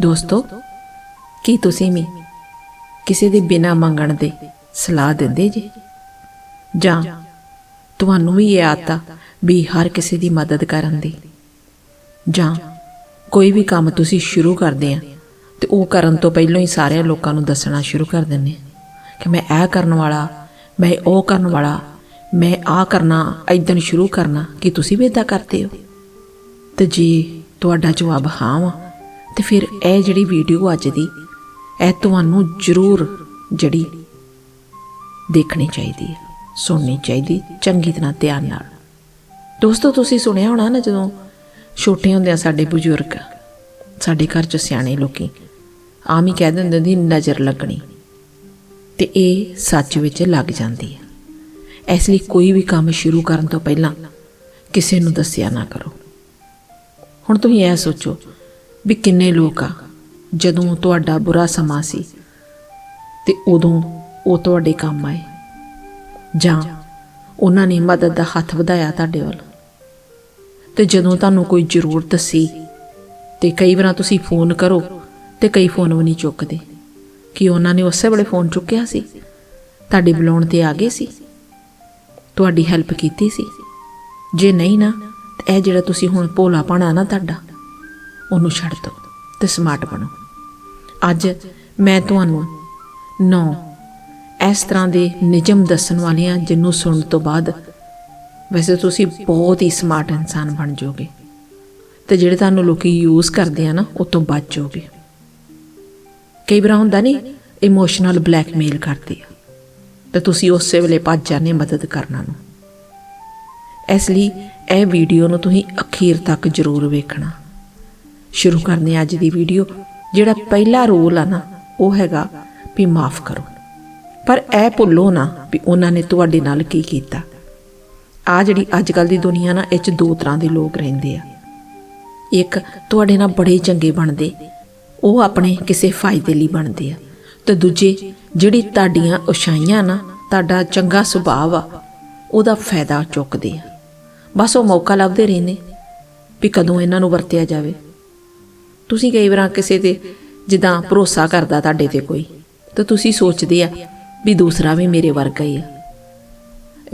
ਦੋਸਤੋ, ਕੀ ਤੁਸੀਂ ਵੀ ਕਿਸੇ ਦੇ ਬਿਨਾ ਮੰਗਣ ਦੇ ਸਲਾਹ ਦਿੰਦੇ ਜੀ? ਜਾਂ ਤੁਹਾਨੂੰ ਵੀ ਇਹ ਆਦਤ ਆ ਵੀ ਹਰ ਕਿਸੇ ਦੀ ਮਦਦ ਕਰਨ ਦੀ? ਜਾਂ ਕੋਈ ਵੀ ਕੰਮ ਤੁਸੀਂ ਸ਼ੁਰੂ ਕਰਦੇ ਆ ਤੇ ਉਹ ਕਰਨ ਤੋਂ ਪਹਿਲਾਂ ਹੀ ਸਾਰੇ ਲੋਕਾਂ ਨੂੰ ਦੱਸਣਾ ਸ਼ੁਰੂ ਕਰ ਦਿੰਦੇ ਕਿ ਮੈਂ ਇਹ ਕਰਨ ਵਾਲਾ, ਮੈਂ ਉਹ ਕਰਨ ਵਾਲਾ, ਮੈਂ ਆ ਕਰਨਾ ਇਦਾਂ ਸ਼ੁਰੂ ਕਰਨਾ, ਕਿ ਤੁਸੀਂ ਵੀ ਇਦਾਂ ਕਰਦੇ ਹੋ? ਤੇ ਜੇ ਤੁਹਾਡਾ ਜਵਾਬ ਹਾਂ ਵਾ ਤੇ ਫਿਰ ਇਹ ਜਿਹੜੀ ਵੀਡੀਓ ਅੱਜ ਦੀ, ਇਹ ਤੁਹਾਨੂੰ ਜ਼ਰੂਰ ਜਿਹੜੀ ਦੇਖਣੀ ਚਾਹੀਦੀ ਹੈ, ਸੁਣਨੀ ਚਾਹੀਦੀ, ਚੰਗੀ ਤਰ੍ਹਾਂ ਧਿਆਨ ਨਾਲ। ਦੋਸਤੋ, ਤੁਸੀਂ ਸੁਣਿਆ ਹੋਣਾ ਨਾ ਜਦੋਂ ਛੋਟੇ ਹੁੰਦਿਆਂ ਸਾਡੇ ਬਜ਼ੁਰਗ, ਸਾਡੇ ਘਰ ਚ ਸਿਆਣੇ ਲੋਕੀ, ਆਮ ਹੀ ਕਹਿ ਦਿੰਦੇ ਦੀ ਨਜ਼ਰ ਲੱਗਣੀ। ਤੇ ਇਹ ਸੱਚ ਵਿੱਚ ਲੱਗ ਜਾਂਦੀ ਹੈ। ਇਸ ਲਈ ਕੋਈ ਵੀ ਕੰਮ ਸ਼ੁਰੂ ਕਰਨ ਤੋਂ ਪਹਿਲਾਂ ਕਿਸੇ ਨੂੰ ਦੱਸਿਆ ਨਾ ਕਰੋ। ਹੁਣ ਤੁਸੀਂ ਇਹ ਸੋਚੋ ਵੀ ਕਿੰਨੇ ਲੋਕ ਆ, ਜਦੋਂ ਤੁਹਾਡਾ ਬੁਰਾ ਸਮਾਂ ਸੀ ਤੇ ਉਦੋਂ ਉਹ ਤੁਹਾਡੇ ਕੰਮ ਆਏ। ਜਾਂ ਉਹਨਾਂ ਨੇ ਮਦਦ ਦਾ ਹੱਥ ਵਧਾਇਆ ਤੁਹਾਡੇ ਵੱਲ। ਤੇ ਜਦੋਂ ਤੁਹਾਨੂੰ ਕੋਈ ਜ਼ਰੂਰਤ ਸੀ ਤੇ ਕਈ ਵਾਰ ਤੁਸੀਂ ਫੋਨ ਕਰੋ ਤੇ ਕਈ ਫੋਨ ਵੀ ਨਹੀਂ ਚੁੱਕਦੇ। ਕਿ ਉਹਨਾਂ ਨੇ ਉਸੇ ਵੇਲੇ ਫੋਨ ਚੁੱਕਿਆ ਸੀ? ਤੁਹਾਡੇ ਬੁਲਾਉਣ ਤੇ ਆ ਗਏ ਸੀ? ਤੁਹਾਡੀ ਹੈਲਪ ਕੀਤੀ ਸੀ? ਜੇ ਨਹੀਂ ਨਾ, ਤੇ ਇਹ ਜਿਹੜਾ ਤੁਸੀਂ ਹੁਣ ਭੋਲਾ ਪਾਣਾ ਨਾ ਤੁਹਾਡਾ ਉਹਨੂੰ ਛੱਡ ਦਿਓ ਤੇ ਸਮਾਰਟ ਬਣੋ। ਅੱਜ ਮੈਂ ਤੁਹਾਨੂੰ ਨੌ ਇਸ ਤਰ੍ਹਾਂ ਦੇ ਨਿਯਮ ਦੱਸਣ ਵਾਲੀਆਂ ਜਿਹਨੂੰ ਸੁਣਨ ਤੋਂ ਬਾਅਦ ਵੈਸੇ ਤੁਸੀਂ ਬਹੁਤ ਹੀ ਸਮਾਰਟ ਇਨਸਾਨ ਬਣ ਜਾਓਗੇ ਤੇ ਜਿਹੜੇ ਤੁਹਾਨੂੰ ਲੋਕੀ ਯੂਜ਼ ਕਰਦੇ ਆ ਨਾ, ਉਹ ਤੋਂ ਬਚ ਜਾਓਗੇ। ਕਈ ਵਾਰ ਹੁੰਦਾ ਨਹੀਂ ਇਮੋਸ਼ਨਲ ਬਲੈਕਮੇਲ ਕਰਦੇ ਆ। ਤੇ ਤੁਸੀਂ ਉਸੇ ਵੇਲੇ ਭੱਜ ਜਾਂਦੇ ਮਦਦ ਕਰਨਾ ਨੂੰ। ਇਸ ਲਈ ਇਹ ਵੀਡੀਓ ਨੂੰ ਤੁਸੀਂ ਅਖੀਰ ਤੱਕ ਜ਼ਰੂਰ ਵੇਖਣਾ। ਸ਼ੁਰੂ ਕਰਨੇ ਅੱਜ ਦੀ ਵੀਡੀਓ ਜਿਹੜਾ ਪਹਿਲਾ ਰੋਲ ਆ ਨਾ, ਉਹ ਹੈਗਾ ਵੀ ਮਾਫ ਕਰੋ। ਪਰ ਇਹ ਭੁੱਲੋ ਨਾ ਵੀ ਉਹਨਾਂ ਨੇ ਤੁਹਾਡੇ ਨਾਲ ਕੀ ਕੀਤਾ। ਆ ਜਿਹੜੀ ਅੱਜ ਕੱਲ ਦੀ ਦੁਨੀਆ ਨਾ, ਇਹ ਚ ਦੋ ਤਰ੍ਹਾਂ ਦੇ ਲੋਕ ਰਹਿੰਦੇ ਆ। ਇੱਕ ਤੁਹਾਡੇ ਨਾਲ ਬੜੇ ਚੰਗੇ ਬਣਦੇ, ਉਹ ਆਪਣੇ ਕਿਸੇ ਫਾਇਦੇ ਲਈ ਬਣਦੇ ਆ। ਤੇ ਦੂਜੇ, ਜਿਹੜੀ ਤੁਹਾਡੀਆਂ ਉਸ਼ਾਈਆਂ ਨਾ, ਤੁਹਾਡਾ ਚੰਗਾ ਸੁਭਾਅ ਆ, ਉਹਦਾ ਫਾਇਦਾ ਚੁੱਕਦੇ ਆ। ਬਸ ਉਹ ਮੌਕਾ ਲੱਭਦੇ ਰਹਿੰਦੇ, ਵੀ ਕਦੋਂ ਇਹਨਾਂ ਨੂੰ ਵਰਤਿਆ ਜਾਵੇ। ਤੁਸੀਂ ਕਈ ਵਾਰ ਕਿਸੇ ਤੇ ਜਿੱਦਾਂ ਭਰੋਸਾ ਕਰਦਾ ਤੁਹਾਡੇ ਤੇ ਕੋਈ, ਤਾਂ ਤੁਸੀਂ ਸੋਚਦੇ ਆ ਵੀ ਦੂਸਰਾ ਵੀ ਮੇਰੇ ਵਰਗਾ ਹੀ ਆ।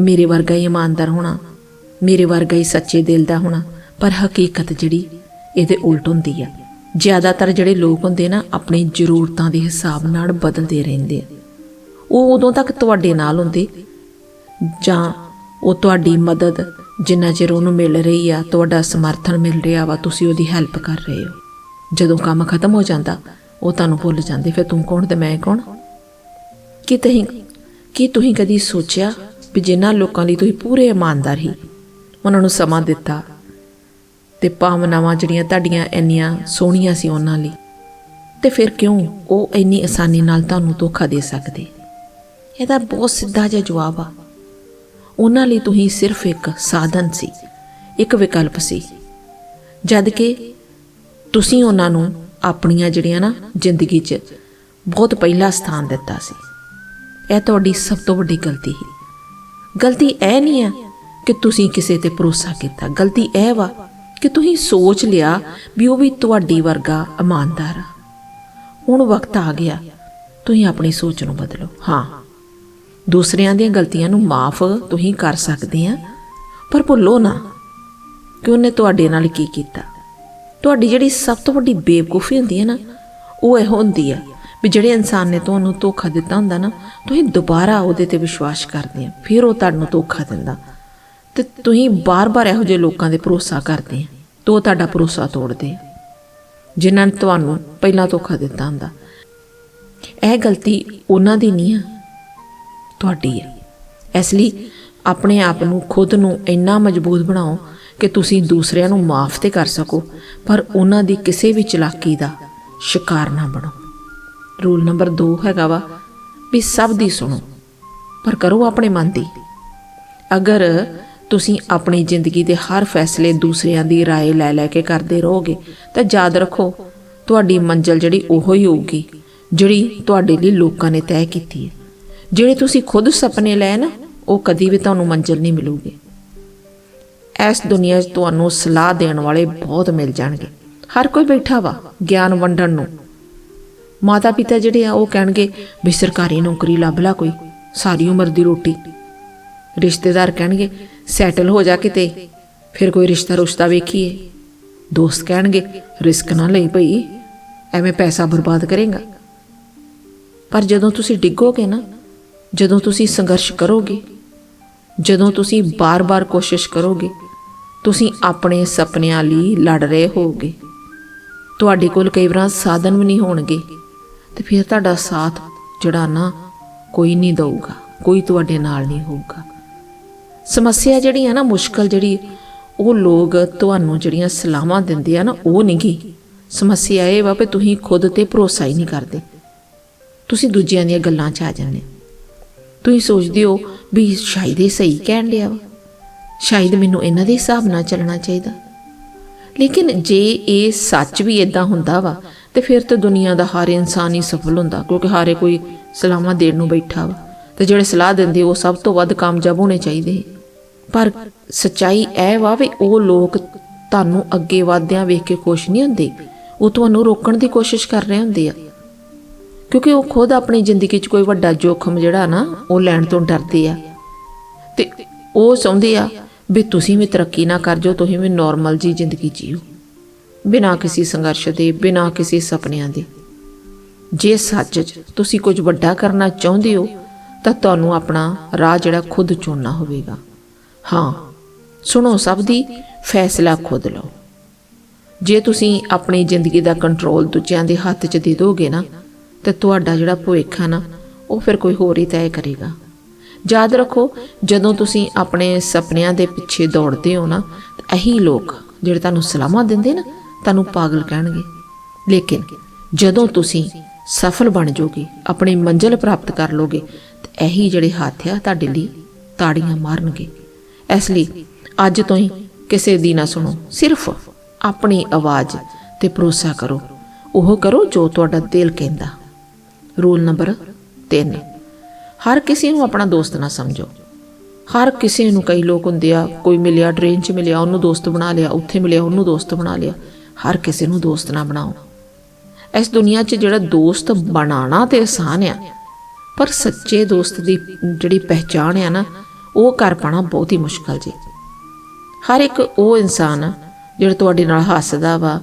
ਮੇਰੇ ਵਰਗਾ ਹੀ ਇਮਾਨਦਾਰ ਹੋਣਾ, ਮੇਰੇ ਵਰਗਾ ਹੀ ਸੱਚੇ ਦਿਲ ਦਾ ਹੋਣਾ, ਪਰ ਹਕੀਕਤ ਜਿਹੜੀ ਇਹਦੇ ਉਲਟ ਹੁੰਦੀ ਆ। ਜ਼ਿਆਦਾਤਰ ਜਿਹੜੇ ਲੋਕ ਹੁੰਦੇ ਨਾ, ਆਪਣੀ ਜ਼ਰੂਰਤਾਂ ਦੇ ਹਿਸਾਬ ਨਾਲ ਬਦਲਦੇ ਰਹਿੰਦੇ ਆ। ਉਹ ਉਦੋਂ ਤੱਕ ਤੁਹਾਡੇ ਨਾਲ ਹੁੰਦੇ, ਜਾਂ ਉਹ ਤੁਹਾਡੀ ਮਦਦ ਜਿੰਨਾ ਚਿਰ ਉਹਨੂੰ ਮਿਲ ਰਹੀ ਆ, ਤੁਹਾਡਾ ਸਮਰਥਨ ਮਿਲ ਰਿਹਾ ਵਾ, ਤੁਸੀਂ ਉਹਦੀ ਹੈਲਪ ਕਰ ਰਹੇ ਹੋ। ਜਦੋਂ ਕੰਮ ਖਤਮ ਹੋ ਜਾਂਦਾ, ਉਹ ਤੁਹਾਨੂੰ ਭੁੱਲ ਜਾਂਦੇ, ਫਿਰ ਤੂੰ ਕੌਣ ਤੇ ਮੈਂ ਕੌਣ? ਕੀ ਤੁਸੀਂ ਕੀ ਤੁਸੀਂ ਕਦੀ ਸੋਚਿਆ ਵੀ ਜਿਨ੍ਹਾਂ ਲੋਕਾਂ ਲਈ ਤੁਸੀਂ ਪੂਰੇ ਇਮਾਨਦਾਰ ਹੀ ਉਹਨਾਂ ਨੂੰ ਸਮਾਂ ਦਿੱਤਾ ਤੇ ਭਾਵਨਾਵਾਂ ਜਿਹੜੀਆਂ ਤੁਹਾਡੀਆਂ ਇੰਨੀਆਂ ਸੋਹਣੀਆਂ ਸੀ ਉਹਨਾਂ ਲਈ? ਤੇ ਫਿਰ ਕਿਉਂ ਉਹ ਇੰਨੀ ਆਸਾਨੀ ਨਾਲ ਤੁਹਾਨੂੰ ਧੋਖਾ ਦੇ ਸਕਦੇ? ਇਹਦਾ ਬਹੁਤ ਸਿੱਧਾ ਜਿਹਾ ਜਵਾਬ ਆ। ਉਹਨਾਂ ਲਈ ਤੁਸੀਂ ਸਿਰਫ ਇੱਕ ਸਾਧਨ ਸੀ, ਇੱਕ ਵਿਕਲਪ ਸੀ। ਜਦ ਕਿ ਤੁਸੀਂ ਉਹਨਾਂ ਨੂੰ ਆਪਣੀਆਂ ਜਿਹੜੀਆਂ ਨਾ ਜ਼ਿੰਦਗੀ 'ਚ ਬਹੁਤ ਪਹਿਲਾ ਸਥਾਨ ਦਿੱਤਾ ਸੀ। ਇਹ ਤੁਹਾਡੀ ਸਭ ਤੋਂ ਵੱਡੀ ਗਲਤੀ ਹੈ ਗਲਤੀ ਇਹ ਨਹੀਂ ਹੈ ਕਿ ਤੁਸੀਂ ਕਿਸੇ ਤੇ ਭਰੋਸਾ ਕੀਤਾ। ਗਲਤੀ ਇਹ ਵਾ ਕਿ ਤੁਸੀਂ ਸੋਚ ਲਿਆ ਵੀ ਉਹ ਵੀ ਤੁਹਾਡੀ ਵਰਗਾ ਇਮਾਨਦਾਰ ਆ। ਹੁਣ ਵਕਤ ਆ ਗਿਆ, ਤੁਸੀਂ ਆਪਣੀ ਸੋਚ ਨੂੰ ਬਦਲੋ। ਹਾਂ, ਦੂਸਰਿਆਂ ਦੀਆਂ ਗਲਤੀਆਂ ਨੂੰ ਮਾਫ ਤੁਸੀਂ ਕਰ ਸਕਦੇ ਆ, ਪਰ ਭੁੱਲੋ ਨਾ ਕਿ ਉਹਨੇ ਤੁਹਾਡੇ ਨਾਲ ਕੀ ਕੀਤਾ। ਤੁਹਾਡੀ ਜਿਹੜੀ ਸਭ ਤੋਂ ਵੱਡੀ ਬੇਵਕੂਫੀ ਹੁੰਦੀ ਹੈ ਨਾ, ਉਹ ਇਹ ਹੁੰਦੀ ਹੈ ਵੀ ਜਿਹੜੇ ਇਨਸਾਨ ਨੇ ਤੁਹਾਨੂੰ ਧੋਖਾ ਦਿੱਤਾ ਹੁੰਦਾ ਨਾ, ਤੁਸੀਂ ਦੁਬਾਰਾ ਉਹਦੇ ਤੇ ਵਿਸ਼ਵਾਸ ਕਰਦੇ ਆ, ਫਿਰ ਉਹ ਤੁਹਾਨੂੰ ਧੋਖਾ ਦਿੰਦਾ। ਤੇ ਤੁਸੀਂ ਬਾਰ-ਬਾਰ ਇਹੋ ਜਿਹੇ ਲੋਕਾਂ ਦੇ ਭਰੋਸਾ ਕਰਦੇ ਆ, ਤੇ ਉਹ ਤੁਹਾਡਾ ਭਰੋਸਾ ਤੋੜਦੇ ਆ, ਜਿਨ੍ਹਾਂ ਨੇ ਤੁਹਾਨੂੰ ਪਹਿਲਾਂ ਧੋਖਾ ਦਿੱਤਾ ਹੁੰਦਾ। ਇਹ ਗਲਤੀ ਉਹਨਾਂ ਦੀ ਨਹੀਂ ਆ, ਤੁਹਾਡੀ ਹੈ ਇਸ ਲਈ ਆਪਣੇ ਆਪ ਨੂੰ, ਖੁਦ ਨੂੰ ਇੰਨਾ ਮਜ਼ਬੂਤ ਬਣਾਓ ਕਿ ਤੁਸੀਂ ਦੂਸਰਿਆਂ ਨੂੰ ਮਾਫ ਤੇ ਕਰ ਸਕੋ ਪਰ ਉਹਨਾਂ ਦੀ ਕਿਸੇ ਵੀ ਚਲਾਕੀ ਦਾ ਸ਼ਿਕਾਰ ਨਾ ਬਣੋ ਰੂਲ ਨੰਬਰ 2 ਹੈਗਾ ਵਾ ਵੀ ਸਭ ਦੀ ਸੁਣੋ ਪਰ ਕਰੋ ਆਪਣੇ ਮਨ ਦੀ ਅਗਰ ਤੁਸੀਂ ਆਪਣੀ ਜ਼ਿੰਦਗੀ ਦੇ ਹਰ ਫੈਸਲੇ ਦੂਸਰਿਆਂ ਦੀ رائے ਲੈ ਲੈ ਕੇ ਕਰਦੇ ਰਹੋਗੇ ਤਾਂ ਯਾਦ ਰੱਖੋ ਤੁਹਾਡੀ ਮੰਜ਼ਲ ਜਿਹੜੀ ਉਹੋ ਹੀ ਹੋਊਗੀ ਜਿਹੜੀ ਤੁਹਾਡੇ ਲਈ ਲੋਕਾਂ ਨੇ ਤੈਅ ਕੀਤੀ ਹੈ ਜਿਹੜੇ ਤੁਸੀਂ ਖੁਦ ਸੁਪਨੇ ਲਏ ਨਾ ਉਹ ਕਦੀ ਵੀ ਤੁਹਾਨੂੰ ਮੰਜ਼ਿਲ ਨਹੀਂ ਮਿਲੂਗੀ ਇਸ ਦੁਨੀਆ 'ਚ ਤੁਹਾਨੂੰ ਸਲਾਹ ਦੇਣ ਵਾਲੇ ਬਹੁਤ ਮਿਲ ਜਾਣਗੇ। ਹਰ ਕੋਈ ਬੈਠਾ ਵਾ ਗਿਆਨ ਵੰਡਣ ਨੂੰ। ਮਾਤਾ ਪਿਤਾ ਜਿਹੜੇ ਆ, ਉਹ ਕਹਿਣਗੇ ਵੀ ਸਰਕਾਰੀ ਨੌਕਰੀ ਲੱਭ ਲਾ ਕੋਈ, ਸਾਰੀ ਉਮਰ ਦੀ ਰੋਟੀ। ਰਿਸ਼ਤੇਦਾਰ ਕਹਿਣਗੇ ਸੈਟਲ ਹੋ ਜਾ ਕਿਤੇ, ਫਿਰ ਕੋਈ ਰਿਸ਼ਤਾ ਰੁਸ਼ਤਾ ਵੇਖੀਏ। ਦੋਸਤ ਕਹਿਣਗੇ ਰਿਸਕ ਨਾ ਲਈ ਭਈ, ਐਵੇਂ ਪੈਸਾ ਬਰਬਾਦ ਕਰੇਗਾ। ਪਰ ਜਦੋਂ ਤੁਸੀਂ ਡਿੱਗੋਗੇ ਨਾ, ਜਦੋਂ ਤੁਸੀਂ ਸੰਘਰਸ਼ ਕਰੋਗੇ, ਜਦੋਂ ਤੁਸੀਂ ਬਾਰ-ਬਾਰ ਕੋਸ਼ਿਸ਼ ਕਰੋਗੇ ਤੁਸੀਂ ਆਪਣੇ ਸੁਪਨਿਆਂ ਲਈ ਲੜ ਰਹੇ ਹੋਗੇ ਤੁਹਾਡੇ ਕੋਲ ਕਈ ਵਾਰ ਸਾਧਨ ਵੀ ਨਹੀਂ ਹੋਣਗੇ। ਤੇ ਫਿਰ ਤੁਹਾਡਾ ਸਾਥ ਜਿਹੜਾ ਨਾ ਕੋਈ ਨਹੀਂ ਦਊਗਾ, ਕੋਈ ਤੁਹਾਡੇ ਨਾਲ ਨਹੀਂ ਹੋਊਗਾ। ਸਮੱਸਿਆ ਜਿਹੜੀ ਆ ਨਾ, ਮੁਸ਼ਕਲ ਜਿਹੜੀ, ਉਹ ਲੋਕ ਤੁਹਾਨੂੰ ਜਿਹੜੀਆਂ ਸਲਾਹਾਂ ਦਿੰਦੇ ਆ ਨਾ, ਉਹ ਨਹੀਂਗੀ ਸਮੱਸਿਆ ਇਹ ਵਾ ਵੀ ਤੁਸੀਂ ਖੁਦ ਤੇ ਭਰੋਸਾ ਹੀ ਨਹੀਂ ਕਰਦੇ। ਤੁਸੀਂ ਦੂਜਿਆਂ ਦੀਆਂ ਗੱਲਾਂ 'ਚ ਆ ਜਾਂਦੇ। ਤੁਸੀਂ ਸੋਚਦੇ ਹੋ ਵੀ ਸ਼ਾਇਦ ਇਹ ਸਹੀ ਕਹਿਣ ਡਿਆ ਵਾ। ਸ਼ਾਇਦ ਮੈਨੂੰ ਇਹਨਾਂ ਦੇ ਹਿਸਾਬ ਨਾਲ ਚੱਲਣਾ ਚਾਹੀਦਾ। ਲੇਕਿਨ ਜੇ ਇਹ ਸੱਚ ਵੀ ਇਦਾਂ ਹੁੰਦਾ ਵਾ, ਤੇ ਫਿਰ ਤਾਂ ਦੁਨੀਆ ਦਾ ਹਰ ਇਨਸਾਨ ਹੀ ਸਫਲ ਹੁੰਦਾ, ਕਿਉਂਕਿ ਹਾਰੇ ਕੋਈ ਸਲਾਹਾਂ ਦੇਣ ਨੂੰ ਬੈਠਾ ਵਾ। ਤੇ ਜਿਹੜੇ ਸਲਾਹ ਦਿੰਦੇ, ਉਹ ਸਭ ਤੋਂ ਵੱਧ ਕਾਮਯਾਬ ਹੋਣੇ ਚਾਹੀਦੇ ਪਰ ਸਚਾਈ ਇਹ ਵਾ ਵੀ ਉਹ ਲੋਕ ਤੁਹਾਨੂੰ ਅੱਗੇ ਵਧਦਿਆਂ ਵੇਖ ਕੇ ਖੁਸ਼ ਨਹੀਂ ਹੁੰਦੇ। ਉਹ ਤੁਹਾਨੂੰ ਰੋਕਣ ਦੀ ਕੋਸ਼ਿਸ਼ ਕਰ ਰਹੇ ਹੁੰਦੇ ਆ। ਕਿਉਂਕਿ ਉਹ ਖੁਦ ਆਪਣੀ ਜ਼ਿੰਦਗੀ 'ਚ ਕੋਈ ਵੱਡਾ ਜੋਖਮ ਜਿਹੜਾ ਨਾ, ਉਹ ਲੈਣ ਤੋਂ ਡਰਦੇ ਆ। ਤੇ ਉਹ ਚਾਹੁੰਦੇ ਆ ਵੀ ਤੁਸੀਂ ਵੀ ਤਰੱਕੀ ਨਾ ਕਰ ਜਾਓ, ਤੁਸੀਂ ਵੀ ਨਾਰਮਲ ਜੀ ਜ਼ਿੰਦਗੀ ਜੀਓ। ਬਿਨਾਂ ਕਿਸੇ ਸੰਘਰਸ਼ ਦੇ, ਬਿਨਾਂ ਕਿਸੇ ਸੁਪਨਿਆਂ ਦੇ। ਜੇ ਸੱਚ 'ਚ ਤੁਸੀਂ ਕੁਝ ਵੱਡਾ ਕਰਨਾ ਚਾਹੁੰਦੇ ਹੋ, ਤਾਂ ਤੁਹਾਨੂੰ ਆਪਣਾ ਰਾਹ ਜਿਹੜਾ ਖੁਦ ਚੁਣਨਾ ਹੋਵੇਗਾ। ਹਾਂ, ਸੁਣੋ ਸਭ ਦੀ, ਫੈਸਲਾ ਖੁਦ ਲਓ। ਜੇ ਤੁਸੀਂ ਆਪਣੀ ਜ਼ਿੰਦਗੀ ਦਾ ਕੰਟਰੋਲ ਦੂਜਿਆਂ ਦੇ ਹੱਥ 'ਚ ਦੇ ਦੋਗੇ ਨਾ, ਤੇ ਤੁਹਾਡਾ ਜਿਹੜਾ ਭਵਿੱਖ ਆ ਨਾ, ਉਹ ਫਿਰ ਕੋਈ ਹੋਰ ਹੀ ਤੈਅ ਕਰੇਗਾ। ਯਾਦ ਰੱਖੋ, ਜਦੋਂ ਤੁਸੀਂ ਆਪਣੇ ਸੁਪਨਿਆਂ ਦੇ ਪਿੱਛੇ ਦੌੜਦੇ ਹੋ ਨਾ, ਤਾਂ ਇਹੀ ਲੋਕ ਜਿਹੜੇ ਤੁਹਾਨੂੰ ਸਲਾਹਾਂ ਦਿੰਦੇ ਨਾ, ਤੁਹਾਨੂੰ ਪਾਗਲ ਕਹਿਣਗੇ। ਲੇਕਿਨ ਜਦੋਂ ਤੁਸੀਂ ਸਫਲ ਬਣ ਜਾਓਗੇ, ਆਪਣੀ ਮੰਜ਼ਿਲ ਪ੍ਰਾਪਤ ਕਰ ਲੋਗੇ, ਤਾਂ ਇਹੀ ਜਿਹੜੇ ਹੱਥ ਆ ਤੁਹਾਡੇ ਲਈ ਤਾੜੀਆਂ ਮਾਰਨਗੇ। ਇਸ ਲਈ ਅੱਜ ਤੋਂ ਹੀ ਕਿਸੇ ਦੀ ਨਾ ਸੁਣੋ, ਸਿਰਫ ਆਪਣੀ ਆਵਾਜ਼ ਤੇ ਭਰੋਸਾ ਕਰੋ। ਉਹ ਕਰੋ ਜੋ ਤੁਹਾਡਾ ਦਿਲ ਕਹਿੰਦਾ। ਰੂਲ ਨੰਬਰ 3 ਹਰ ਕਿਸੇ ਨੂੰ ਆਪਣਾ ਦੋਸਤ ਨਾ ਸਮਝੋ। ਹਰ ਕਿਸੇ ਨੂੰ ਕਈ ਲੋਕ ਹੁੰਦੇ ਆ, ਕੋਈ ਮਿਲਿਆ ਟ੍ਰੇਨ 'ਚ ਮਿਲਿਆ, ਉਹਨੂੰ ਦੋਸਤ ਬਣਾ ਲਿਆ, ਉੱਥੇ ਮਿਲਿਆ, ਉਹਨੂੰ ਦੋਸਤ ਬਣਾ ਲਿਆ। ਹਰ ਕਿਸੇ ਨੂੰ ਦੋਸਤ ਨਾ ਬਣਾਓ। ਇਸ ਦੁਨੀਆ 'ਚ ਜਿਹੜਾ ਦੋਸਤ ਬਣਾਉਣਾ ਤੇ ਆਸਾਨ ਆ, ਪਰ ਸੱਚੇ ਦੋਸਤ ਦੀ ਜਿਹੜੀ ਪਹਿਚਾਣ ਆ ਨਾ, ਉਹ ਕਰ ਪਾਣਾ ਬਹੁਤ ਹੀ ਮੁਸ਼ਕਲ ਜੀ। ਹਰ ਇੱਕ ਉਹ ਇਨਸਾਨ ਆ, ਜਿਹੜਾ ਤੁਹਾਡੇ ਨਾਲ ਹੱਸਦਾ ਵਾ,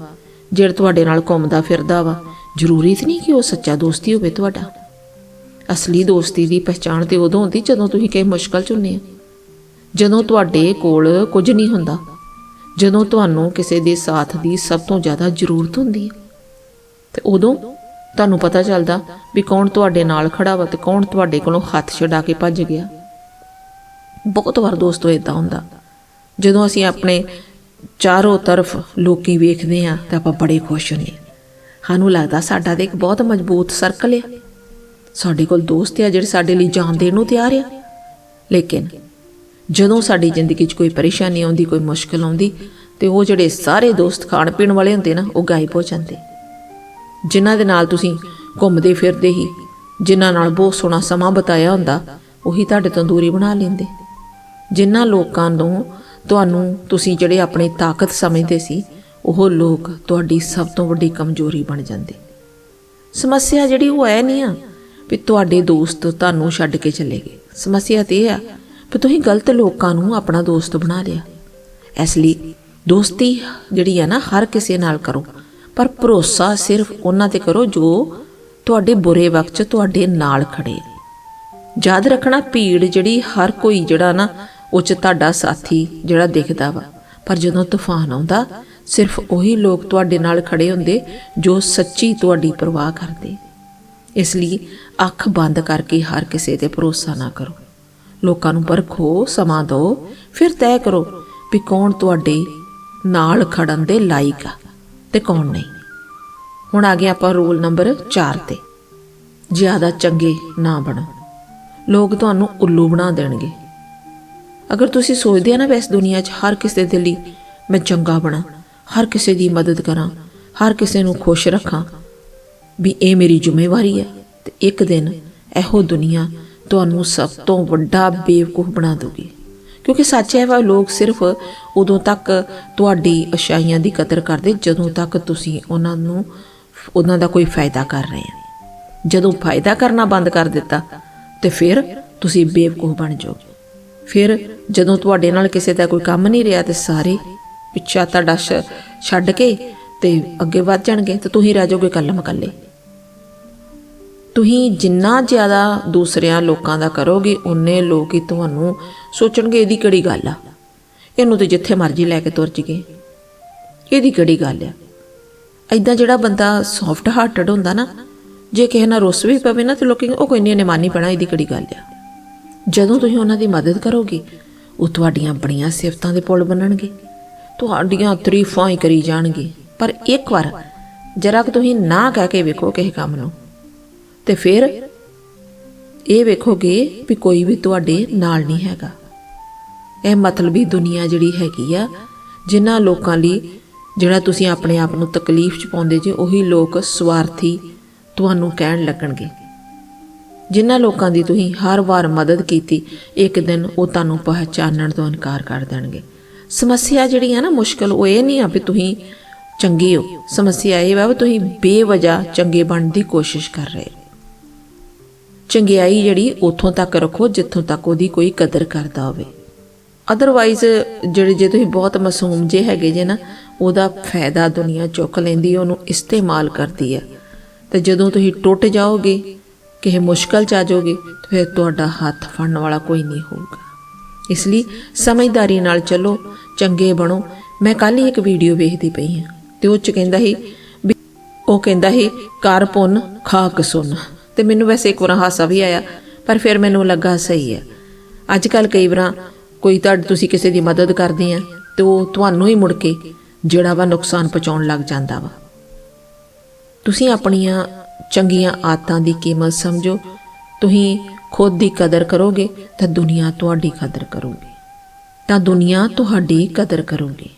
ਜਿਹੜਾ ਤੁਹਾਡੇ ਨਾਲ ਘੁੰਮਦਾ ਫਿਰਦਾ ਵਾ, ਜ਼ਰੂਰੀ ਤੇ ਨਹੀਂ ਕਿ ਉਹ ਸੱਚਾ ਦੋਸਤੀ ਹੋਵੇ ਤੁਹਾਡਾ। ਅਸਲੀ ਦੋਸਤੀ ਦੀ ਪਛਾਣ ਤੇ ਉਦੋਂ ਹੁੰਦੀ ਜਦੋਂ ਤੁਸੀਂ ਕਿਸੇ ਮੁਸ਼ਕਲ ਚ ਹੁੰਦੇ ਆ। ਜਦੋਂ ਤੁਹਾਡੇ ਕੋਲ ਕੁਝ ਨਹੀਂ ਹੁੰਦਾ, ਜਦੋਂ ਤੁਹਾਨੂੰ ਕਿਸੇ ਦੇ ਸਾਥ ਦੀ ਸਭ ਤੋਂ ਜ਼ਿਆਦਾ ਜ਼ਰੂਰਤ ਹੁੰਦੀ ਹੈ ਤੇ ਉਦੋਂ ਤੁਹਾਨੂੰ ਪਤਾ ਚੱਲਦਾ ਵੀ ਕੌਣ ਤੁਹਾਡੇ ਨਾਲ ਖੜਾ ਵਾ ਤੇ ਕੌਣ ਤੁਹਾਡੇ ਕੋਲੋਂ ਹੱਥ ਛਡਾ ਕੇ ਭੱਜ ਗਿਆ। ਬਹੁਤ ਵਾਰ ਦੋਸਤੋ ਇਦਾਂ ਹੁੰਦਾ, ਜਦੋਂ ਅਸੀਂ ਆਪਣੇ ਚਾਰੋਂ ਤਰਫ ਲੋਕੀ ਵੇਖਦੇ ਆ ਤਾਂ ਆਪਾਂ ਬੜੇ ਖੁਸ਼ ਹੁੰਦੇ ਸਾਨੂੰ ਲੱਗਦਾ ਸਾਡਾ ਤੇ ਇੱਕ ਬਹੁਤ ਮਜ਼ਬੂਤ ਸਰਕਲ ਆ। ਸਾਡੇ ਕੋਲ ਦੋਸਤ ਆ ਜਿਹੜੇ ਸਾਡੇ ਲਈ ਜਾਨ ਦੇਣ ਨੂੰ ਤਿਆਰ ਆ। ਲੇਕਿਨ ਜਦੋਂ ਸਾਡੀ ਜ਼ਿੰਦਗੀ 'ਚ ਕੋਈ ਪਰੇਸ਼ਾਨੀ ਆਉਂਦੀ, ਕੋਈ ਮੁਸ਼ਕਲ ਆਉਂਦੀ, ਤੇ ਉਹ ਜਿਹੜੇ ਸਾਰੇ ਦੋਸਤ ਖਾਣ ਪੀਣ ਵਾਲੇ ਹੁੰਦੇ ਨਾ, ਉਹ ਗਾਇਬ ਹੋ ਜਾਂਦੇ। ਜਿਨ੍ਹਾਂ ਦੇ ਨਾਲ ਤੁਸੀਂ ਘੁੰਮਦੇ ਫਿਰਦੇ ਹੀ, ਜਿਨ੍ਹਾਂ ਨਾਲ ਬਹੁਤ ਸੋਹਣਾ ਸਮਾਂ ਬਤਾਇਆ ਹੁੰਦਾ, ਉਹੀ ਤੁਹਾਡੇ ਤੋਂ ਦੂਰੀ ਬਣਾ ਲੈਂਦੇ। ਜਿਨ੍ਹਾਂ ਲੋਕਾਂ ਨੂੰ ਤੁਹਾਨੂੰ ਤੁਸੀਂ ਜਿਹੜੇ ਆਪਣੀ ਤਾਕਤ ਸਮਝਦੇ ਸੀ, ਉਹ ਲੋਕ ਤੁਹਾਡੀ ਸਭ ਤੋਂ ਵੱਡੀ ਕਮਜ਼ੋਰੀ ਬਣ ਜਾਂਦੇ। ਸਮੱਸਿਆ ਜਿਹੜੀ ਉਹ ਐ ਨਹੀਂ ਆ ਵੀ ਤੁਹਾਡੇ ਦੋਸਤ ਤੁਹਾਨੂੰ ਛੱਡ ਕੇ ਚਲੇ ਗਏ। ਸਮੱਸਿਆ ਤੇ ਇਹ ਆ ਵੀ ਤੁਸੀਂ ਗਲਤ ਲੋਕਾਂ ਨੂੰ ਆਪਣਾ ਦੋਸਤ ਬਣਾ ਲਿਆ। ਇਸ ਲਈ ਦੋਸਤੀ ਜਿਹੜੀ ਆ ਨਾ, ਹਰ ਕਿਸੇ ਨਾਲ ਕਰੋ। ਪਰ ਭਰੋਸਾ ਸਿਰਫ ਉਹਨਾਂ ਤੇ ਕਰੋ ਜੋ ਤੁਹਾਡੇ ਬੁਰੇ ਵਕਤ 'ਚ ਤੁਹਾਡੇ ਨਾਲ ਖੜੇ ਯਾਦ ਰੱਖਣਾ, ਭੀੜ ਜਿਹੜੀ ਹਰ ਕੋਈ ਜਿਹੜਾ ਨਾ, ਉਹ 'ਚ ਤੁਹਾਡਾ ਸਾਥੀ ਜਿਹੜਾ ਦਿਖਦਾ ਵਾ। ਪਰ ਜਦੋਂ ਤੂਫਾਨ ਆਉਂਦਾ, ਸਿਰਫ ਉਹੀ ਲੋਕ ਤੁਹਾਡੇ ਨਾਲ ਖੜੇ ਹੁੰਦੇ ਜੋ ਸੱਚੀ ਤੁਹਾਡੀ ਪਰਵਾਹ ਕਰਦੇ। ਇਸ ਲਈ ਅੱਖ ਬੰਦ ਕਰਕੇ ਹਰ ਕਿਸੇ ਤੇ ਭਰੋਸਾ ਨਾ ਕਰੋ। ਲੋਕਾਂ ਨੂੰ ਪਰਖੋ, ਸਮਾਂ ਦਿਓ, ਫਿਰ ਤੈਅ ਕਰੋ ਵੀ ਕੌਣ ਤੁਹਾਡੇ ਨਾਲ ਖੜਨ ਦੇ ਲਾਇਕ ਆ ਤੇ ਕੌਣ ਨਹੀਂ। ਹੁਣ ਆ ਗਏ ਆਪਾਂ ਰੂਲ ਨੰਬਰ 4 ਤੇ। ਜ਼ਿਆਦਾ ਚੰਗੇ ਨਾ ਬਣੋ। ਲੋਕ ਤੁਹਾਨੂੰ ਉੱਲੂ ਬਣਾ ਦੇਣਗੇ। ਅਗਰ ਤੁਸੀਂ ਸੋਚਦੇ ਆ ਨਾ ਇਸ ਦੁਨੀਆ 'ਚ ਹਰ ਕਿਸੇ ਦੇ ਲਈ ਮੈਂ ਚੰਗਾ ਬਣਾ, ਹਰ ਕਿਸੇ ਦੀ ਮਦਦ ਕਰਾਂ, ਹਰ ਕਿਸੇ ਨੂੰ ਖੁਸ਼ ਰੱਖਾਂ ਵੀ ਇਹ ਮੇਰੀ ਜ਼ਿੰਮੇਵਾਰੀ ਹੈ ਤੇ ਇੱਕ ਦਿਨ ਇਹੋ ਦੁਨੀਆ ਤੁਹਾਨੂੰ ਸਭ ਤੋਂ ਵੱਡਾ ਬੇਵਕੂਫ ਬਣਾ ਦੂਗੀ ਕਿਉਂਕਿ ਸੱਚ ਹੈ ਵਾ, ਲੋਕ ਸਿਰਫ ਉਦੋਂ ਤੱਕ ਤੁਹਾਡੀ ਅਸ਼ਾਈਆਂ ਦੀ ਕਦਰ ਕਰਦੇ ਜਦੋਂ ਤੱਕ ਤੁਸੀਂ ਉਹਨਾਂ ਨੂੰ, ਉਹਨਾਂ ਦਾ ਕੋਈ ਫਾਇਦਾ ਕਰ ਰਹੇ ਆ ਜਦੋਂ ਫਾਇਦਾ ਕਰਨਾ ਬੰਦ ਕਰ ਦਿੱਤਾ ਤੇ ਫਿਰ ਤੁਸੀਂ ਬੇਵਕੂਫ ਬਣ ਜਾਓਗੇ। ਫਿਰ ਜਦੋਂ ਤੁਹਾਡੇ ਨਾਲ ਕਿਸੇ ਦਾ ਕੋਈ ਕੰਮ ਨਹੀਂ ਰਿਹਾ ਤੇ ਸਾਰੇ ਪਿੱਛਾ ਤੁਹਾਡਾ ਸ਼- ਛੱਡ ਕੇ ਤੇ ਅੱਗੇ ਵੱਧ ਜਾਣਗੇ ਤੇ ਤੁਸੀਂ ਰਹਿ ਜਾਓਗੇ ਕੱਲਮ ਕੱਲੇ ਤੁਸੀਂ ਜਿੰਨਾ ਜ਼ਿਆਦਾ ਦੂਸਰਿਆਂ ਲੋਕਾਂ ਦਾ ਕਰੋਗੇ, ਉਨੇ ਲੋਕ ਹੀ ਤੁਹਾਨੂੰ ਸੋਚਣਗੇ, ਇਹਦੀ ਕਿਹੜੀ ਗੱਲ ਆ? ਇਹਨੂੰ ਤੇ ਜਿੱਥੇ ਮਰਜ਼ੀ ਲੈ ਕੇ ਤੁਰ ਜੀਏ ਇਹਦੀ ਕਿਹੜੀ ਗੱਲ ਆ? ਐਦਾਂ ਜਿਹੜਾ ਬੰਦਾ ਸੌਫਟ ਹਾਰਟਡ ਹੁੰਦਾ ਨਾ, ਜੇ ਕਿਸੇ ਨਾਲ ਰੁੱਸ ਵੀ ਪਵੇ ਨਾ ਤੇ ਲੋਕੀ ਉਹ ਕੋਈ ਨਹੀਂ ਇਹਨੇ ਮਾਨੀ ਪੈਣਾ, ਇਹਦੀ ਕਿਹੜੀ ਗੱਲ ਆ? ਜਦੋਂ ਤੁਸੀਂ ਉਹਨਾਂ ਦੀ ਮਦਦ ਕਰੋਗੇ, ਉਹ ਤੁਹਾਡੀਆਂ ਬੜੀਆਂ ਸਿਫਤਾਂ ਦੇ ਪੁੱਲ ਬਣਨਗੇ, ਤੁਹਾਡੀਆਂ ਤਾਰੀਫਾਂ ਹੀ ਕਰੀ ਜਾਣਗੇ। ਪਰ ਇੱਕ ਵਾਰ, ਜਰਾ ਕਿ ਤੁਸੀਂ ਨਾ ਕਹਿ ਕੇ ਵੇਖੋ ਕਿਸੇ ਕੰਮ ਨੂੰ। ਤੇ ਫਿਰ ਇਹ ਵੇਖੋਗੇ ਵੀ ਕੋਈ ਵੀ ਤੁਹਾਡੇ ਨਾਲ ਨਹੀਂ ਹੈਗਾ। ਇਹ ਮਤਲਬੀ ਦੁਨੀਆ ਜਿਹੜੀ ਹੈਗੀ ਆ, ਜਿਨ੍ਹਾਂ ਲੋਕਾਂ ਲਈ ਜਿਹੜਾ ਤੁਸੀਂ ਆਪਣੇ ਆਪ ਨੂੰ ਤਕਲੀਫ ਚ ਪਾਉਂਦੇ ਜੇ, ਉਹੀ ਲੋਕ ਸਵਾਰਥੀ ਤੁਹਾਨੂੰ ਕਹਿਣ ਲੱਗਣਗੇ। ਜਿਨ੍ਹਾਂ ਲੋਕਾਂ ਦੀ ਤੁਸੀਂ ਹਰ ਵਾਰ ਮਦਦ ਕੀਤੀ, ਇੱਕ ਦਿਨ ਉਹ ਤੁਹਾਨੂੰ ਪਹਿਚਾਨਣ ਤੋਂ ਇਨਕਾਰ ਕਰ ਦੇਣਗੇ। ਸਮੱਸਿਆ ਜਿਹੜੀ ਆ ਨਾ, ਮੁਸ਼ਕਲ ਉਹ ਇਹ ਨਹੀਂ ਆ ਵੀ ਤੁਸੀਂ ਚੰਗੇ ਹੋ। ਸਮੱਸਿਆ ਇਹ ਵਾ ਵੀ ਤੁਸੀਂ ਬੇਵਜ੍ਹਾ ਚੰਗੇ ਬਣਨ ਦੀ ਕੋਸ਼ਿਸ਼ ਕਰ ਰਹੇ ਹੋ। ਚੰਗਿਆਈ ਜਿਹੜੀ ਉੱਥੋਂ ਤੱਕ ਰੱਖੋ, ਜਿੱਥੋਂ ਤੱਕ ਉਹਦੀ ਕੋਈ ਕਦਰ ਕਰਦਾ ਹੋਵੇ। ਅਦਰਵਾਈਜ਼ ਜਿਹੜੇ ਜੇ ਤੁਸੀਂ ਬਹੁਤ ਮਾਸੂਮ ਜੇ ਹੈਗੇ ਜੇ ਨਾ, ਉਹਦਾ ਫਾਇਦਾ ਦੁਨੀਆ ਚੁੱਕ ਲੈਂਦੀ ਉਹਨੂੰ ਇਸਤੇਮਾਲ ਕਰਦੀ ਹੈ। ਤੇ ਜਦੋਂ ਤੁਸੀਂ ਟੁੱਟ ਜਾਓਗੇ, ਕਿਸੇ ਮੁਸ਼ਕਲ ਚ ਆ ਜਾਓਗੇ ਫਿਰ ਤੁਹਾਡਾ ਹੱਥ ਫੜਨ ਵਾਲਾ ਕੋਈ ਨਹੀਂ ਹੋਊਗਾ। ਇਸ ਲਈ ਸਮਝਦਾਰੀ ਨਾਲ ਚੱਲੋ, ਚੰਗੇ ਬਣੋ। ਮੈਂ ਕੱਲ ਹੀ ਇੱਕ ਵੀਡੀਓ ਵੇਖਦੀ ਪਈ ਹਾਂ, ਤੇ ਉਹ ਚ ਕਹਿੰਦਾ ਸੀ ਵੀ, ਉਹ ਕਹਿੰਦਾ ਸੀ ਕਰ ਪੁੰਨ, ਖਾਕ ਸੁਣ ਤੇ ਮੈਨੂੰ ਵੈਸੇ ਇੱਕ ਵਾਰ ਹਾਸਾ ਵੀ ਆਇਆ, ਪਰ ਫਿਰ ਮੈਨੂੰ ਲੱਗਾ ਸਹੀ ਹੈ। ਅੱਜ ਕੱਲ ਕਈ ਵਾਰਾਂ ਕੋਈ ਤੁਹਾਡੀ ਤੁਸੀਂ ਕਿਸੇ ਦੀ ਮਦਦ ਕਰਦੇ ਆ ਤੇ ਉਹ ਤੁਹਾਨੂੰ ਹੀ ਮੁੜ ਕੇ ਜਿਹੜਾ ਵਾ ਨੁਕਸਾਨ ਪਹੁੰਚਾਉਣ ਲੱਗ ਜਾਂਦਾ ਵਾ। ਤੁਸੀਂ ਆਪਣੀਆਂ ਚੰਗੀਆਂ ਆਦਤਾਂ ਦੀ ਕੀਮਤ ਸਮਝੋ, ਤੁਸੀਂ ਖੁਦ ਦੀ ਕਦਰ ਕਰੋਗੇ ਤਾਂ ਦੁਨੀਆ ਤੁਹਾਡੀ ਕਦਰ ਕਰੂਗੀ। ਤਾਂ ਦੁਨੀਆ ਤੁਹਾਡੀ ਕਦਰ ਕਰੂਗੀ।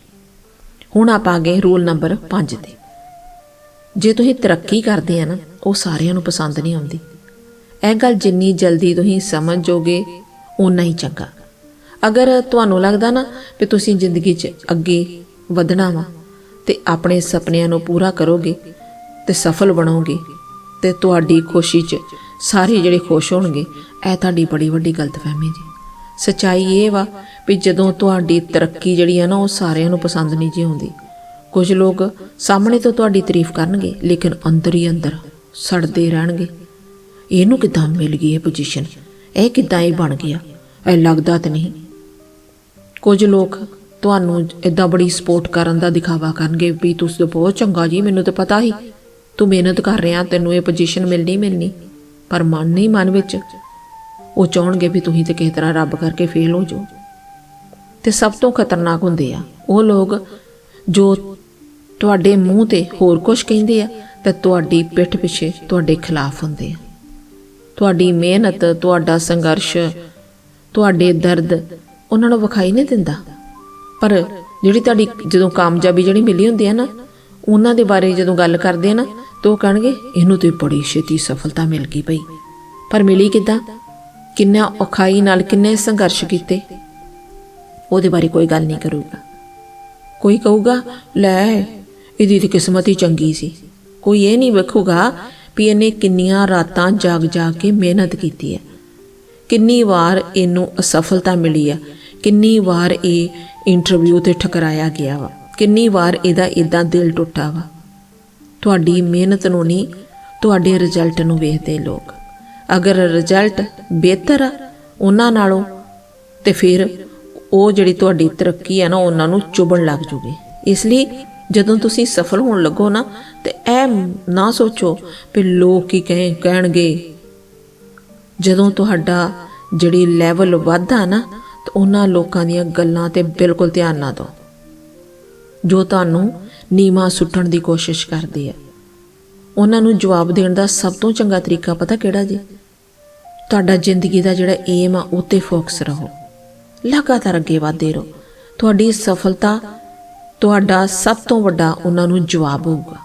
ਹੁਣ ਆਪਾਂ ਆ ਗਏ ਰੂਲ ਨੰਬਰ 5 ਤੇ। ਜੇ ਤੁਸੀਂ ਤਰੱਕੀ ਕਰਦੇ ਆ ਨਾ, ਉਹ ਸਾਰਿਆਂ ਨੂੰ ਪਸੰਦ ਨਹੀਂ ਆਉਂਦੀ। ਇਹ ਗੱਲ ਜਿੰਨੀ ਜਲਦੀ ਤੁਸੀਂ ਸਮਝ ਜਾਓਗੇ, ਓਨਾ ਹੀ ਚੰਗਾ। ਅਗਰ ਤੁਹਾਨੂੰ ਲੱਗਦਾ ਨਾ ਕਿ ਤੁਸੀਂ ਜ਼ਿੰਦਗੀ 'ਚ ਅੱਗੇ ਵਧਣਾ ਵਾ, ਤੇ ਆਪਣੇ ਸੁਪਨਿਆਂ ਨੂੰ ਪੂਰਾ ਕਰੋਗੇ ਤੇ ਸਫਲ ਬਣੋਗੇ, ਤੇ ਤੁਹਾਡੀ ਖੁਸ਼ੀ 'ਚ ਸਾਰੇ ਜਿਹੜੇ ਖੁਸ਼ ਹੋਣਗੇ, ਇਹ ਤੁਹਾਡੀ ਬੜੀ ਵੱਡੀ ਗਲਤਫਹਿਮੀ ਜੀ। ਸਚਾਈ ਇਹ ਵਾ ਵੀ ਜਦੋਂ ਤੁਹਾਡੀ ਤਰੱਕੀ ਜਿਹੜੀ ਆ ਨਾ, ਉਹ ਸਾਰਿਆਂ ਨੂੰ ਪਸੰਦ ਨਹੀਂ ਜੀ ਆਉਂਦੀ। ਕੁਝ ਲੋਕ ਸਾਹਮਣੇ ਤੋਂ ਤੁਹਾਡੀ ਤਾਰੀਫ ਕਰਨਗੇ, ਲੇਕਿਨ ਅੰਦਰ ਹੀ ਅੰਦਰ ਸੜਦੇ ਰਹਿਣਗੇ। ਇਹਨੂੰ ਕਿਦਾਂ ਮਿਲ ਗਈ ਇਹ ਪੋਜੀਸ਼ਨ ਇਹ ਕਿਦਾਂ ਹੀ ਬਣ ਗਿਆ? ਇਹ ਲੱਗਦਾ ਤਾਂ ਨਹੀਂ। ਕੁਝ ਲੋਕ ਤੁਹਾਨੂੰ ਇਦਾਂ ਬੜੀ ਸਪੋਰਟ ਕਰਨ ਦਾ ਦਿਖਾਵਾ ਕਰਨਗੇ ਵੀ ਤੁਸੀਂ ਬਹੁਤ ਚੰਗਾ ਜੀ, ਮੈਨੂੰ ਤਾਂ ਪਤਾ ਹੀ ਤੂੰ ਮਿਹਨਤ ਕਰ ਰਿਹਾ, ਤੈਨੂੰ ਇਹ ਪੋਜੀਸ਼ਨ ਮਿਲਣੀ ਮਿਲਣੀ। ਪਰ ਮਨ ਨਹੀਂ ਮਨ ਵਿੱਚ। ਉਹ ਚਾਹਣਗੇ ਵੀ ਤੁਸੀਂ ਤੇ ਕਿਸੇ ਤਰ੍ਹਾਂ ਰੱਬ ਕਰਕੇ ਫੇਲ ਹੋ ਜਾਓ। ਤੇ ਸਭ ਤੋਂ ਖਤਰਨਾਕ ਹੁੰਦੇ ਆ, ਉਹ ਲੋਕ ਜੋ ਤੁਹਾਡੇ ਮੂੰਹ ਤੇ ਹੋਰ ਕੁਝ ਕਹਿੰਦੇ ਆ, ਤੇ ਤੁਹਾਡੀ ਪਿੱਠ ਪਿੱਛੇ ਤੁਹਾਡੇ ਖਿਲਾਫ ਹੁੰਦੇ ਆ। ਤੁਹਾਡੀ ਮਿਹਨਤ, ਤੁਹਾਡਾ ਸੰਘਰਸ਼, ਤੁਹਾਡੇ ਦਰਦ ਉਹਨਾਂ ਨੂੰ ਵਿਖਾਈ ਨਹੀਂ ਦਿੰਦਾ। ਪਰ ਜਿਹੜੀ ਤੁਹਾਡੀ ਜਦੋਂ ਕਾਮਯਾਬੀ ਜਿਹੜੀ ਮਿਲੀ ਹੁੰਦੀ ਹੈ ਨਾ, ਉਹਨਾਂ ਦੇ ਬਾਰੇ ਜਦੋਂ ਗੱਲ ਕਰਦੇ ਆ ਨਾ, ਤਾਂ ਉਹ ਕਹਿਣਗੇ, ਇਹਨੂੰ ਤੇ ਬੜੀ ਛੇਤੀ ਸਫਲਤਾ ਮਿਲ ਗਈ ਭਈ ਪਰ ਮਿਲੀ ਕਿਦਾਂ? ਕਿੰਨਾ ਔਖਾਈ ਨਾਲ ਕਿੰਨੇ ਸੰਘਰਸ਼ ਕੀਤੇ। ਉਹਦੇ ਬਾਰੇ ਕੋਈ ਗੱਲ ਨਹੀਂ ਕਰੂਗਾ। ਕੋਈ ਕਹੂਗਾ, ਲੈ ਇਹਦੀ ਤੇ ਕਿਸਮਤ ਹੀ ਚੰਗੀ ਸੀ। ਕੋਈ ਇਹ ਨਹੀਂ ਵੇਖੂਗਾ ਵੀ ਇਹਨੇ ਕਿੰਨੀਆਂ ਰਾਤਾਂ ਜਾਗ ਜਾਗ ਕੇ ਮਿਹਨਤ ਕੀਤੀ ਹੈ। ਕਿੰਨੀ ਵਾਰ ਇਹਨੂੰ ਅਸਫਲਤਾ ਮਿਲੀ ਆ ਕਿੰਨੀ ਵਾਰ ਇਹ ਇੰਟਰਵਿਊ ਤੇ ਠਕਰਾਇਆ ਗਿਆ ਵਾ। ਕਿੰਨੀ ਵਾਰ ਇਹਦਾ ਇਦਾਂ ਦਿਲ ਟੁੱਟਾ ਵਾ। ਤੁਹਾਡੀ ਮਿਹਨਤ ਨੂੰ ਨਹੀਂ, ਤੁਹਾਡੇ ਰਿਜ਼ਲਟ ਨੂੰ ਵੇਖਦੇ ਲੋਕ। ਅਗਰ ਰਿਜ਼ਲਟ ਬਿਹਤਰ ਆ ਉਹਨਾਂ ਨਾਲੋਂ, ਤੇ ਫਿਰ ਉਹ ਜਿਹੜੀ ਤੁਹਾਡੀ ਤਰੱਕੀ ਆ ਨਾ, ਉਹਨਾਂ ਨੂੰ ਚੁਬਣ ਲੱਗ ਜੂਗੀ। ਇਸ ਲਈ ਜਦੋਂ ਤੁਸੀਂ ਸਫਲ ਹੋਣ ਲੱਗੋ ਨਾ, ਤੇ ਇਹ ਨਾ ਸੋਚੋ ਵੀ ਲੋਕ ਕੀ ਕਹੇ, ਕਹਿਣਗੇ। ਜਦੋਂ ਤੁਹਾਡਾ ਜਿਹੜੀ ਲੈਵਲ ਵਧਦਾ ਨਾ, ਤਾਂ ਉਹਨਾਂ ਲੋਕਾਂ ਦੀਆਂ ਗੱਲਾਂ ਤੇ ਬਿਲਕੁਲ ਧਿਆਨ ਨਾ ਦਿਓ। ਜੋ ਤੁਹਾਨੂੰ ਨੀਮਾ ਸੁੱਟਣ ਦੀ ਕੋਸ਼ਿਸ਼ ਕਰਦੇ ਆ ਉਹਨਾਂ ਨੂੰ ਜਵਾਬ ਦੇਣ ਦਾ ਸਭ ਤੋਂ ਚੰਗਾ ਤਰੀਕਾ ਪਤਾ ਕਿਹੜਾ ਜੀ? ਤੁਹਾਡਾ ਜ਼ਿੰਦਗੀ ਦਾ ਜਿਹੜਾ ਏਮ ਆ ਉੱਤੇ ਫੋਕਸ ਰਹੋ। ਲਗਾਤਾਰ ਅੱਗੇ ਵਧਦੇ ਰਹੋ। ਤੁਹਾਡੀ ਸਫਲਤਾ ਤੁਹਾਡਾ ਸਭ ਤੋਂ ਵੱਡਾ ਉਹਨਾਂ ਨੂੰ ਜਵਾਬ ਹੋਊਗਾ।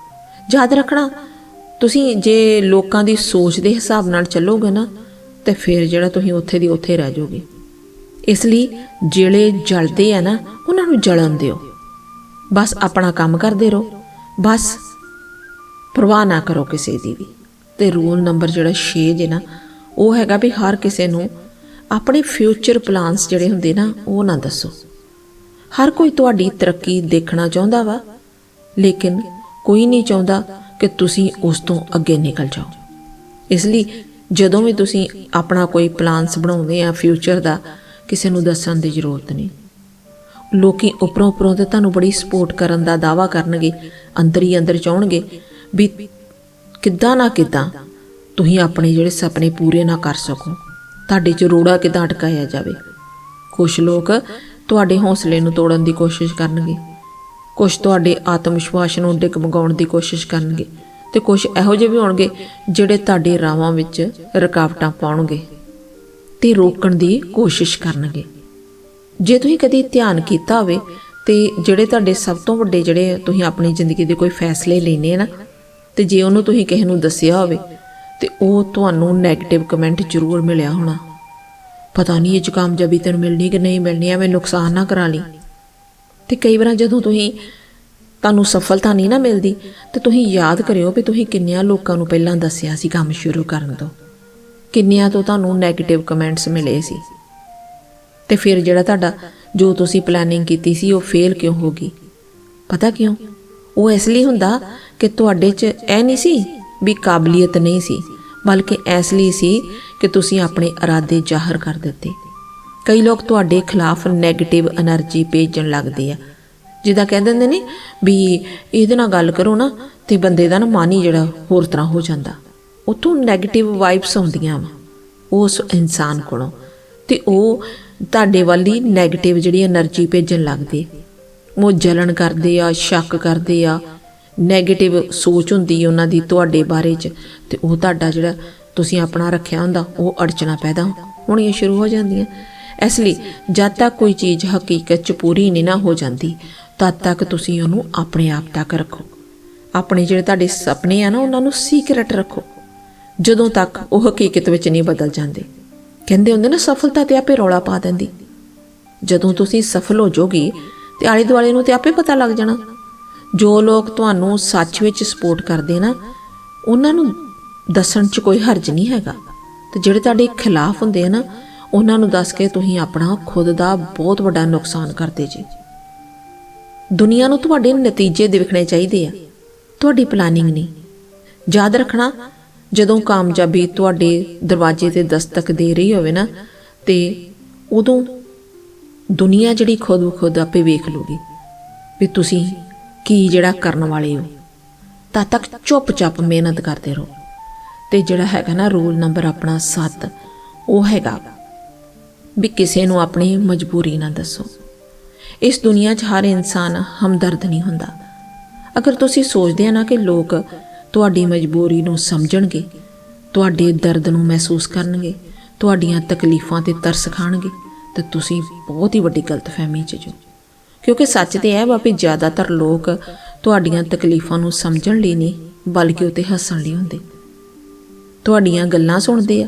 ਯਾਦ ਰੱਖਣਾ, ਤੁਸੀਂ ਜੇ ਲੋਕਾਂ ਦੀ ਸੋਚ ਦੇ ਹਿਸਾਬ ਨਾਲ ਚੱਲੋਗੇ ਨਾ, ਤੇ ਫਿਰ ਜਿਹੜਾ ਤੁਸੀਂ ਉੱਥੇ ਦੀ ਉੱਥੇ ਰਹਿ ਜਾਓਗੇ। ਇਸ ਲਈ ਜਿਹੜੇ ਜਲਦੇ ਆ ਨਾ, ਉਹਨਾਂ ਨੂੰ ਜਲਣ ਦਿਓ। ਬਸ ਆਪਣਾ ਕੰਮ ਕਰਦੇ ਰਹੋ। ਬਸ ਪਰਵਾਹ ਨਾ ਕਰੋ ਕਿਸੇ ਦੀ ਵੀ। ਤੇ ਰੂਲ ਨੰਬਰ ਜਿਹੜਾ 6 ਜੇ ਨਾ, ਉਹ ਹੈਗਾ ਵੀ ਹਰ ਕਿਸੇ ਨੂੰ ਆਪਣੇ ਫਿਊਚਰ ਪਲਾਨਸ ਜਿਹੜੇ ਹੁੰਦੇ ਨਾ, ਉਹ ਨਾ ਦੱਸੋ। ਹਰ ਕੋਈ ਤੁਹਾਡੀ ਤਰੱਕੀ ਦੇਖਣਾ ਚਾਹੁੰਦਾ ਵਾ, ਲੇਕਿਨ ਕੋਈ ਨਹੀਂ ਚਾਹੁੰਦਾ ਕਿ ਤੁਸੀਂ ਉਸ ਤੋਂ ਅੱਗੇ ਨਿਕਲ ਜਾਓ। ਇਸ ਲਈ ਜਦੋਂ ਵੀ ਤੁਸੀਂ ਆਪਣਾ ਕੋਈ ਪਲਾਨਸ ਬਣਾਉਂਦੇ ਆ ਫਿਊਚਰ ਦਾ, ਕਿਸੇ ਨੂੰ ਦੱਸਣ ਦੀ ਜ਼ਰੂਰਤ ਨਹੀਂ। ਲੋਕੀ ਉੱਪਰੋਂ ਉੱਪਰੋਂ ਤੇ ਤੁਹਾਨੂੰ ਬੜੀ ਸਪੋਰਟ ਕਰਨ ਦਾ ਦਾਵਾ ਕਰਨਗੇ, ਅੰਦਰ ਹੀ ਅੰਦਰ ਚਾਹਣਗੇ ਵੀ ਕਿੱਦਾਂ ਨਾ ਕਿੱਦਾਂ ਤੁਸੀਂ ਆਪਣੇ ਜਿਹੜੇ ਸੁਪਨੇ ਪੂਰੇ ਨਾ ਕਰ ਸਕੋ। ਤੁਹਾਡੇ ਚ ਰੋੜਾ ਕਿੱਦਾਂ ਅਟਕਾਇਆ ਜਾਵੇ। ਕੁਝ ਲੋਕ ਤੁਹਾਡੇ ਹੌਸਲੇ ਨੂੰ ਤੋੜਨ ਦੀ ਕੋਸ਼ਿਸ਼ ਕਰਨਗੇ। ਕੁਝ ਤੁਹਾਡੇ ਆਤਮ ਵਿਸ਼ਵਾਸ ਨੂੰ ਡਿਗਮਗਾਉਣ ਦੀ ਕੋਸ਼ਿਸ਼ ਕਰਨਗੇ ਤੇ ਕੁਝ ਇਹੋ ਜਿਹੇ ਵੀ ਹੋਣਗੇ ਜਿਹੜੇ ਤੁਹਾਡੇ ਰਾਵਾਂ ਵਿੱਚ ਰੁਕਾਵਟਾਂ ਪਾਉਣਗੇ ਤੇ ਰੋਕਣ ਦੀ ਕੋਸ਼ਿਸ਼ ਕਰਨਗੇ। ਜੇ ਤੁਸੀਂ ਕਦੀ ਧਿਆਨ ਕੀਤਾ ਹੋਵੇ ਤੇ ਜਿਹੜੇ ਤੁਹਾਡੇ ਸਭ ਤੋਂ ਵੱਡੇ ਜਿਹੜੇ ਤੁਸੀਂ ਆਪਣੀ ਜ਼ਿੰਦਗੀ ਦੇ ਕੋਈ ਫੈਸਲੇ ਲੈਨੇ ਆ ਨਾ, ਤੇ ਜੇ ਉਹਨੂੰ ਤੁਸੀਂ ਕਿਸੇ ਨੂੰ ਦੱਸਿਆ ਹੋਵੇ ਤੇ ਉਹ ਤੁਹਾਨੂੰ 네ਗੇਟਿਵ ਕਮੈਂਟ ਜ਼ਰੂਰ ਮਿਲਿਆ ਹੋਣਾ। ਪਤਾ ਨਹੀਂ ਇਹ ਚ ਕਾਮਯਾਬੀ ਤੈਨੂੰ ਮਿਲਣੀ ਕਿ ਨਹੀਂ ਮਿਲਣੀ, ਐਵੇਂ ਨੁਕਸਾਨ ਨਾ ਕਰਾ ਲਈ। ਤੇ ਕਈ ਵਾਰ ਜਦੋਂ ਤੁਸੀਂ ਤੁਹਾਨੂੰ ਸਫਲਤਾ ਨਹੀਂ ਨਾ ਮਿਲਦੀ, ਤੇ ਤੁਸੀਂ ਯਾਦ ਕਰਿਓ ਵੀ ਤੁਸੀਂ ਕਿੰਨਿਆਂ ਲੋਕਾਂ ਨੂੰ ਪਹਿਲਾਂ ਦੱਸਿਆ ਸੀ ਕੰਮ ਸ਼ੁਰੂ ਕਰਨ ਤੋਂ। ਕਿੰਨਿਆਂ ਤੋਂ ਤੁਹਾਨੂੰ 네ਗੇਟਿਵ ਕਮੈਂਟਸ ਮਿਲੇ ਸੀ। ਤੇ ਫਿਰ ਜਿਹੜਾ ਤੁਹਾਡਾ, ਜੋ ਤੁਸੀਂ ਪਲੈਨਿੰਗ ਕੀਤੀ ਸੀ, ਉਹ ਫੇਲ ਕਿਉਂ ਹੋ ਗਈ? ਪਤਾ ਕਿਉਂ? ਉਹ ਇਸ ਲਈ ਹੁੰਦਾ ਕਿ ਤੁਹਾਡੇ 'ਚ ਇਹ ਨਹੀਂ ਸੀ ਵੀ ਕਾਬਲੀਅਤ ਨਹੀਂ ਸੀ। ਬਲਕਿ ਇਸ ਲਈ ਸੀ ਕਿ ਤੁਸੀਂ ਆਪਣੇ ਇਰਾਦੇ ਜ਼ਾਹਰ ਕਰ ਦਿੱਤੇ। ਕਈ ਲੋਕ ਤੁਹਾਡੇ ਖਿਲਾਫ 네ਗੇਟਿਵ એનર્ਜੀ ਭੇਜਣ ਲੱਗਦੇ ਆ। ਜਿਹਦਾ ਕਹਿ ਦਿੰਦੇ ਨੇ ਵੀ ਇਹਦੇ ਨਾਲ ਗੱਲ ਕਰੋ ਨਾ ਤੇ ਬੰਦੇ ਦਾ ਨਾ ਮਨ ਹੀ ਜਿਹੜਾ ਹੋਰ ਤਰ੍ਹਾਂ ਹੋ ਜਾਂਦਾ। ਉਤੋਂ 네ਗੇਟਿਵ ਵਾਈਬਸ ਆਉਂਦੀਆਂ ਵਾ, ਉਸ ਇਨਸਾਨ ਕੋਲੋਂ। ਤੇ ਉਹ ਤੁਹਾਡੇ ਵੱਲ ਹੀ 네ਗੇਟਿਵ ਜਿਹੜੀ એનર્ਜੀ ਭੇਜਣ ਲੱਗਦੇ। ਉਹ ਜਲਣ ਕਰਦੇ ਆ, ਸ਼ੱਕ ਕਰਦੇ ਆ 네ਗੇਟਿਵ ਸੋਚ ਹੁੰਦੀ ਉਹਨਾਂ ਦੀ ਤੁਹਾਡੇ ਬਾਰੇ ਚ, ਤੇ ਉਹ ਤੁਹਾਡਾ ਜਿਹੜਾ ਤੁਸੀਂ ਆਪਣਾ ਰੱਖਿਆ ਹੁੰਦਾ, ਉਹ ਅੜਚਣਾ ਪੈਦਾ ਹੋਣੀਆਂ ਸ਼ੁਰੂ ਹੋ ਜਾਂਦੀਆਂ। ਇਸ ਲਈ ਜਦ ਤੱਕ ਕੋਈ ਚੀਜ਼ ਹਕੀਕਤ ਚ ਪੂਰੀ ਨਹੀਂ ਨਾ ਹੋ ਜਾਂਦੀ, ਤਦ ਤੱਕ ਤੁਸੀਂ ਉਹਨੂੰ ਆਪਣੇ ਆਪ ਤੱਕ ਰੱਖੋ। ਆਪਣੇ ਜਿਹੜੇ ਤੁਹਾਡੇ ਸੁਪਨੇ ਆ ਨਾ, ਉਹਨਾਂ ਨੂੰ ਸੀਕ੍ਰੇਟ ਰੱਖੋ। ਜਦੋਂ ਤੱਕ ਉਹ ਹਕੀਕਤ ਵਿੱਚ ਨਹੀਂ ਬਦਲ ਜਾਂਦੇ। ਕਹਿੰਦੇ ਹੁੰਦੇ ਨਾ, ਸਫਲਤਾ ਤੇ ਆਪੇ ਰੌਲਾ ਪਾ ਦਿੰਦੀ। ਜਦੋਂ ਤੁਸੀਂ ਸਫਲ ਹੋ ਜਾਓਗੇ ਤੇ ਆਲੇ ਦੁਆਲੇ ਨੂੰ ਤੇ ਆਪੇ ਪਤਾ ਲੱਗ ਜਾਣਾ। ਜੋ ਲੋਕ ਤੁਹਾਨੂੰ ਸੱਚ ਵਿੱਚ ਸਪੋਰਟ ਕਰਦੇ ਨਾ, ਉਹਨਾਂ ਨੂੰ ਦੱਸਣ 'ਚ ਕੋਈ ਹਰਜ ਨਹੀਂ ਹੈਗਾ। ਤੇ ਜਿਹੜੇ ਤੁਹਾਡੇ ਖਿਲਾਫ ਹੁੰਦੇ ਆ ਨਾ, ਉਹਨਾਂ ਨੂੰ ਦੱਸ ਕੇ ਤੁਸੀਂ ਆਪਣਾ ਖੁਦ ਦਾ ਬਹੁਤ ਵੱਡਾ ਨੁਕਸਾਨ ਕਰਦੇ ਜੀ। ਦੁਨੀਆ ਨੂੰ ਤੁਹਾਡੇ ਨਤੀਜੇ ਦੇਖਣੇ ਚਾਹੀਦੇ ਆ। ਤੁਹਾਡੀ ਪਲਾਨਿੰਗ ਨਹੀਂ। ਯਾਦ ਰੱਖਣਾ, ਜਦੋਂ ਕਾਮਯਾਬੀ ਤੁਹਾਡੇ ਦਰਵਾਜ਼ੇ ਤੇ ਦਸਤਕ ਦੇ ਰਹੀ ਹੋਵੇ ਨਾ, ਤੇ ਉਦੋਂ ਦੁਨੀਆ ਜਿਹੜੀ ਖੁਦ ਬ ਖੁਦ ਆਪੇ ਵੇਖ ਲੂਗੀ ਵੀ ਤੁਸੀਂ ਕੀ ਜਿਹੜਾ ਕਰਨ ਵਾਲੇ ਹੋ? ਤਦ ਤੱਕ ਚੁੱਪਚਾਪ ਮਿਹਨਤ ਕਰਦੇ ਰਹੋ। ਤੇ ਜਿਹੜਾ ਹੈਗਾ ਨਾ ਰੂਲ ਨੰਬਰ ਆਪਣਾ 7 ਉਹ ਹੈਗਾ ਵੀ ਕਿਸੇ ਨੂੰ ਆਪਣੀ ਮਜਬੂਰੀ ਨਾ ਦੱਸੋ। ਇਸ ਦੁਨੀਆ 'ਚ ਹਰ ਇਨਸਾਨ ਹਮਦਰਦ ਨਹੀਂ ਹੁੰਦਾ। ਅਗਰ ਤੁਸੀਂ ਸੋਚਦੇ ਆ ਨਾ ਕਿ ਲੋਕ ਤੁਹਾਡੀ ਮਜਬੂਰੀ ਨੂੰ ਸਮਝਣਗੇ, ਤੁਹਾਡੇ ਦਰਦ ਨੂੰ ਮਹਿਸੂਸ ਕਰਨਗੇ, ਤੁਹਾਡੀਆਂ ਤਕਲੀਫਾਂ ਤੇ ਤਰਸ ਖਾਣਗੇ, ਤਾਂ ਤੁਸੀਂ ਬਹੁਤ ਹੀ ਵੱਡੀ ਗਲਤਫਹਿਮੀ 'ਚ ਜੋ ਕਿਉਂਕਿ ਸੱਚ ਤੇ ਇਹ ਵਾ ਵੀ ਜ਼ਿਆਦਾਤਰ ਲੋਕ ਤੁਹਾਡੀਆਂ ਤਕਲੀਫਾਂ ਨੂੰ ਸਮਝਣ ਲਈ ਨਹੀਂ, ਬਲਕਿ ਉਤੇ ਹੱਸਣ ਲਈ ਹੁੰਦੇ। ਤੁਹਾਡੀਆਂ ਗੱਲਾਂ ਸੁਣਦੇ ਆ,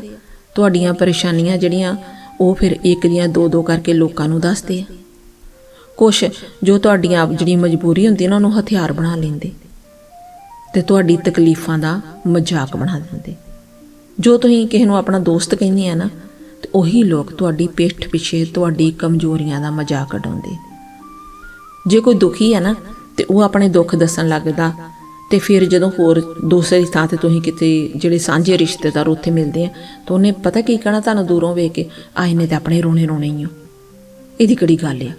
ਤੁਹਾਡੀਆਂ ਪਰੇਸ਼ਾਨੀਆਂ ਜਿਹੜੀਆਂ, ਉਹ ਫਿਰ ਇੱਕ ਦੀਆਂ ਦੋ ਦੋ ਕਰਕੇ ਲੋਕਾਂ ਨੂੰ ਦੱਸਦੇ ਆ। ਕੁਛ ਜੋ ਤੁਹਾਡੀਆਂ ਜਿਹੜੀ ਮਜਬੂਰੀ ਹੁੰਦੀ ਉਹਨਾਂ ਨੂੰ ਹਥਿਆਰ ਬਣਾ ਲੈਂਦੇ। ਤੇ ਤੁਹਾਡੀ ਤਕਲੀਫਾਂ ਦਾ ਮਜ਼ਾਕ ਬਣਾ ਦਿੰਦੇ। ਜੋ ਤੁਸੀਂ ਕਿਸੇ ਨੂੰ ਆਪਣਾ ਦੋਸਤ ਕਹਿੰਦੇ ਆ ਨਾ, ਤੇ ਉਹੀ ਲੋਕ ਤੁਹਾਡੀ ਪਿੱਠ ਪਿੱਛੇ ਤੁਹਾਡੀ ਕਮਜ਼ੋਰੀਆਂ ਦਾ ਮਜ਼ਾਕ ਉਡਾਉਂਦੇ। ਜੇ ਕੋਈ ਦੁਖੀ ਹੈ ਨਾ, ਤੇ ਉਹ ਆਪਣੇ ਦੁੱਖ ਦੱਸਣ ਲੱਗਦਾ। ਤੇ ਫਿਰ ਜਦੋਂ ਹੋਰ ਦੂਸਰੀ ਥਾਂ ਤੇ ਤੁਸੀਂ ਕਿਤੇ ਜਿਹੜੇ ਸਾਂਝੇ ਰਿਸ਼ਤੇਦਾਰ ਉੱਥੇ ਮਿਲਦੇ ਆ, ਤਾਂ ਉਹਨੇ ਪਤਾ ਕੀ ਕਹਿਣਾ ਤੁਹਾਨੂੰ ਦੂਰੋਂ ਵੇਖ ਕੇ? ਆਏ ਨੇ ਤੇ ਆਪਣੇ ਰੋਣੇ ਰੋਣੇ ਹੀ ਹੋ ਇਹਦੀ ਕਿਹੜੀ ਗੱਲ ਆ?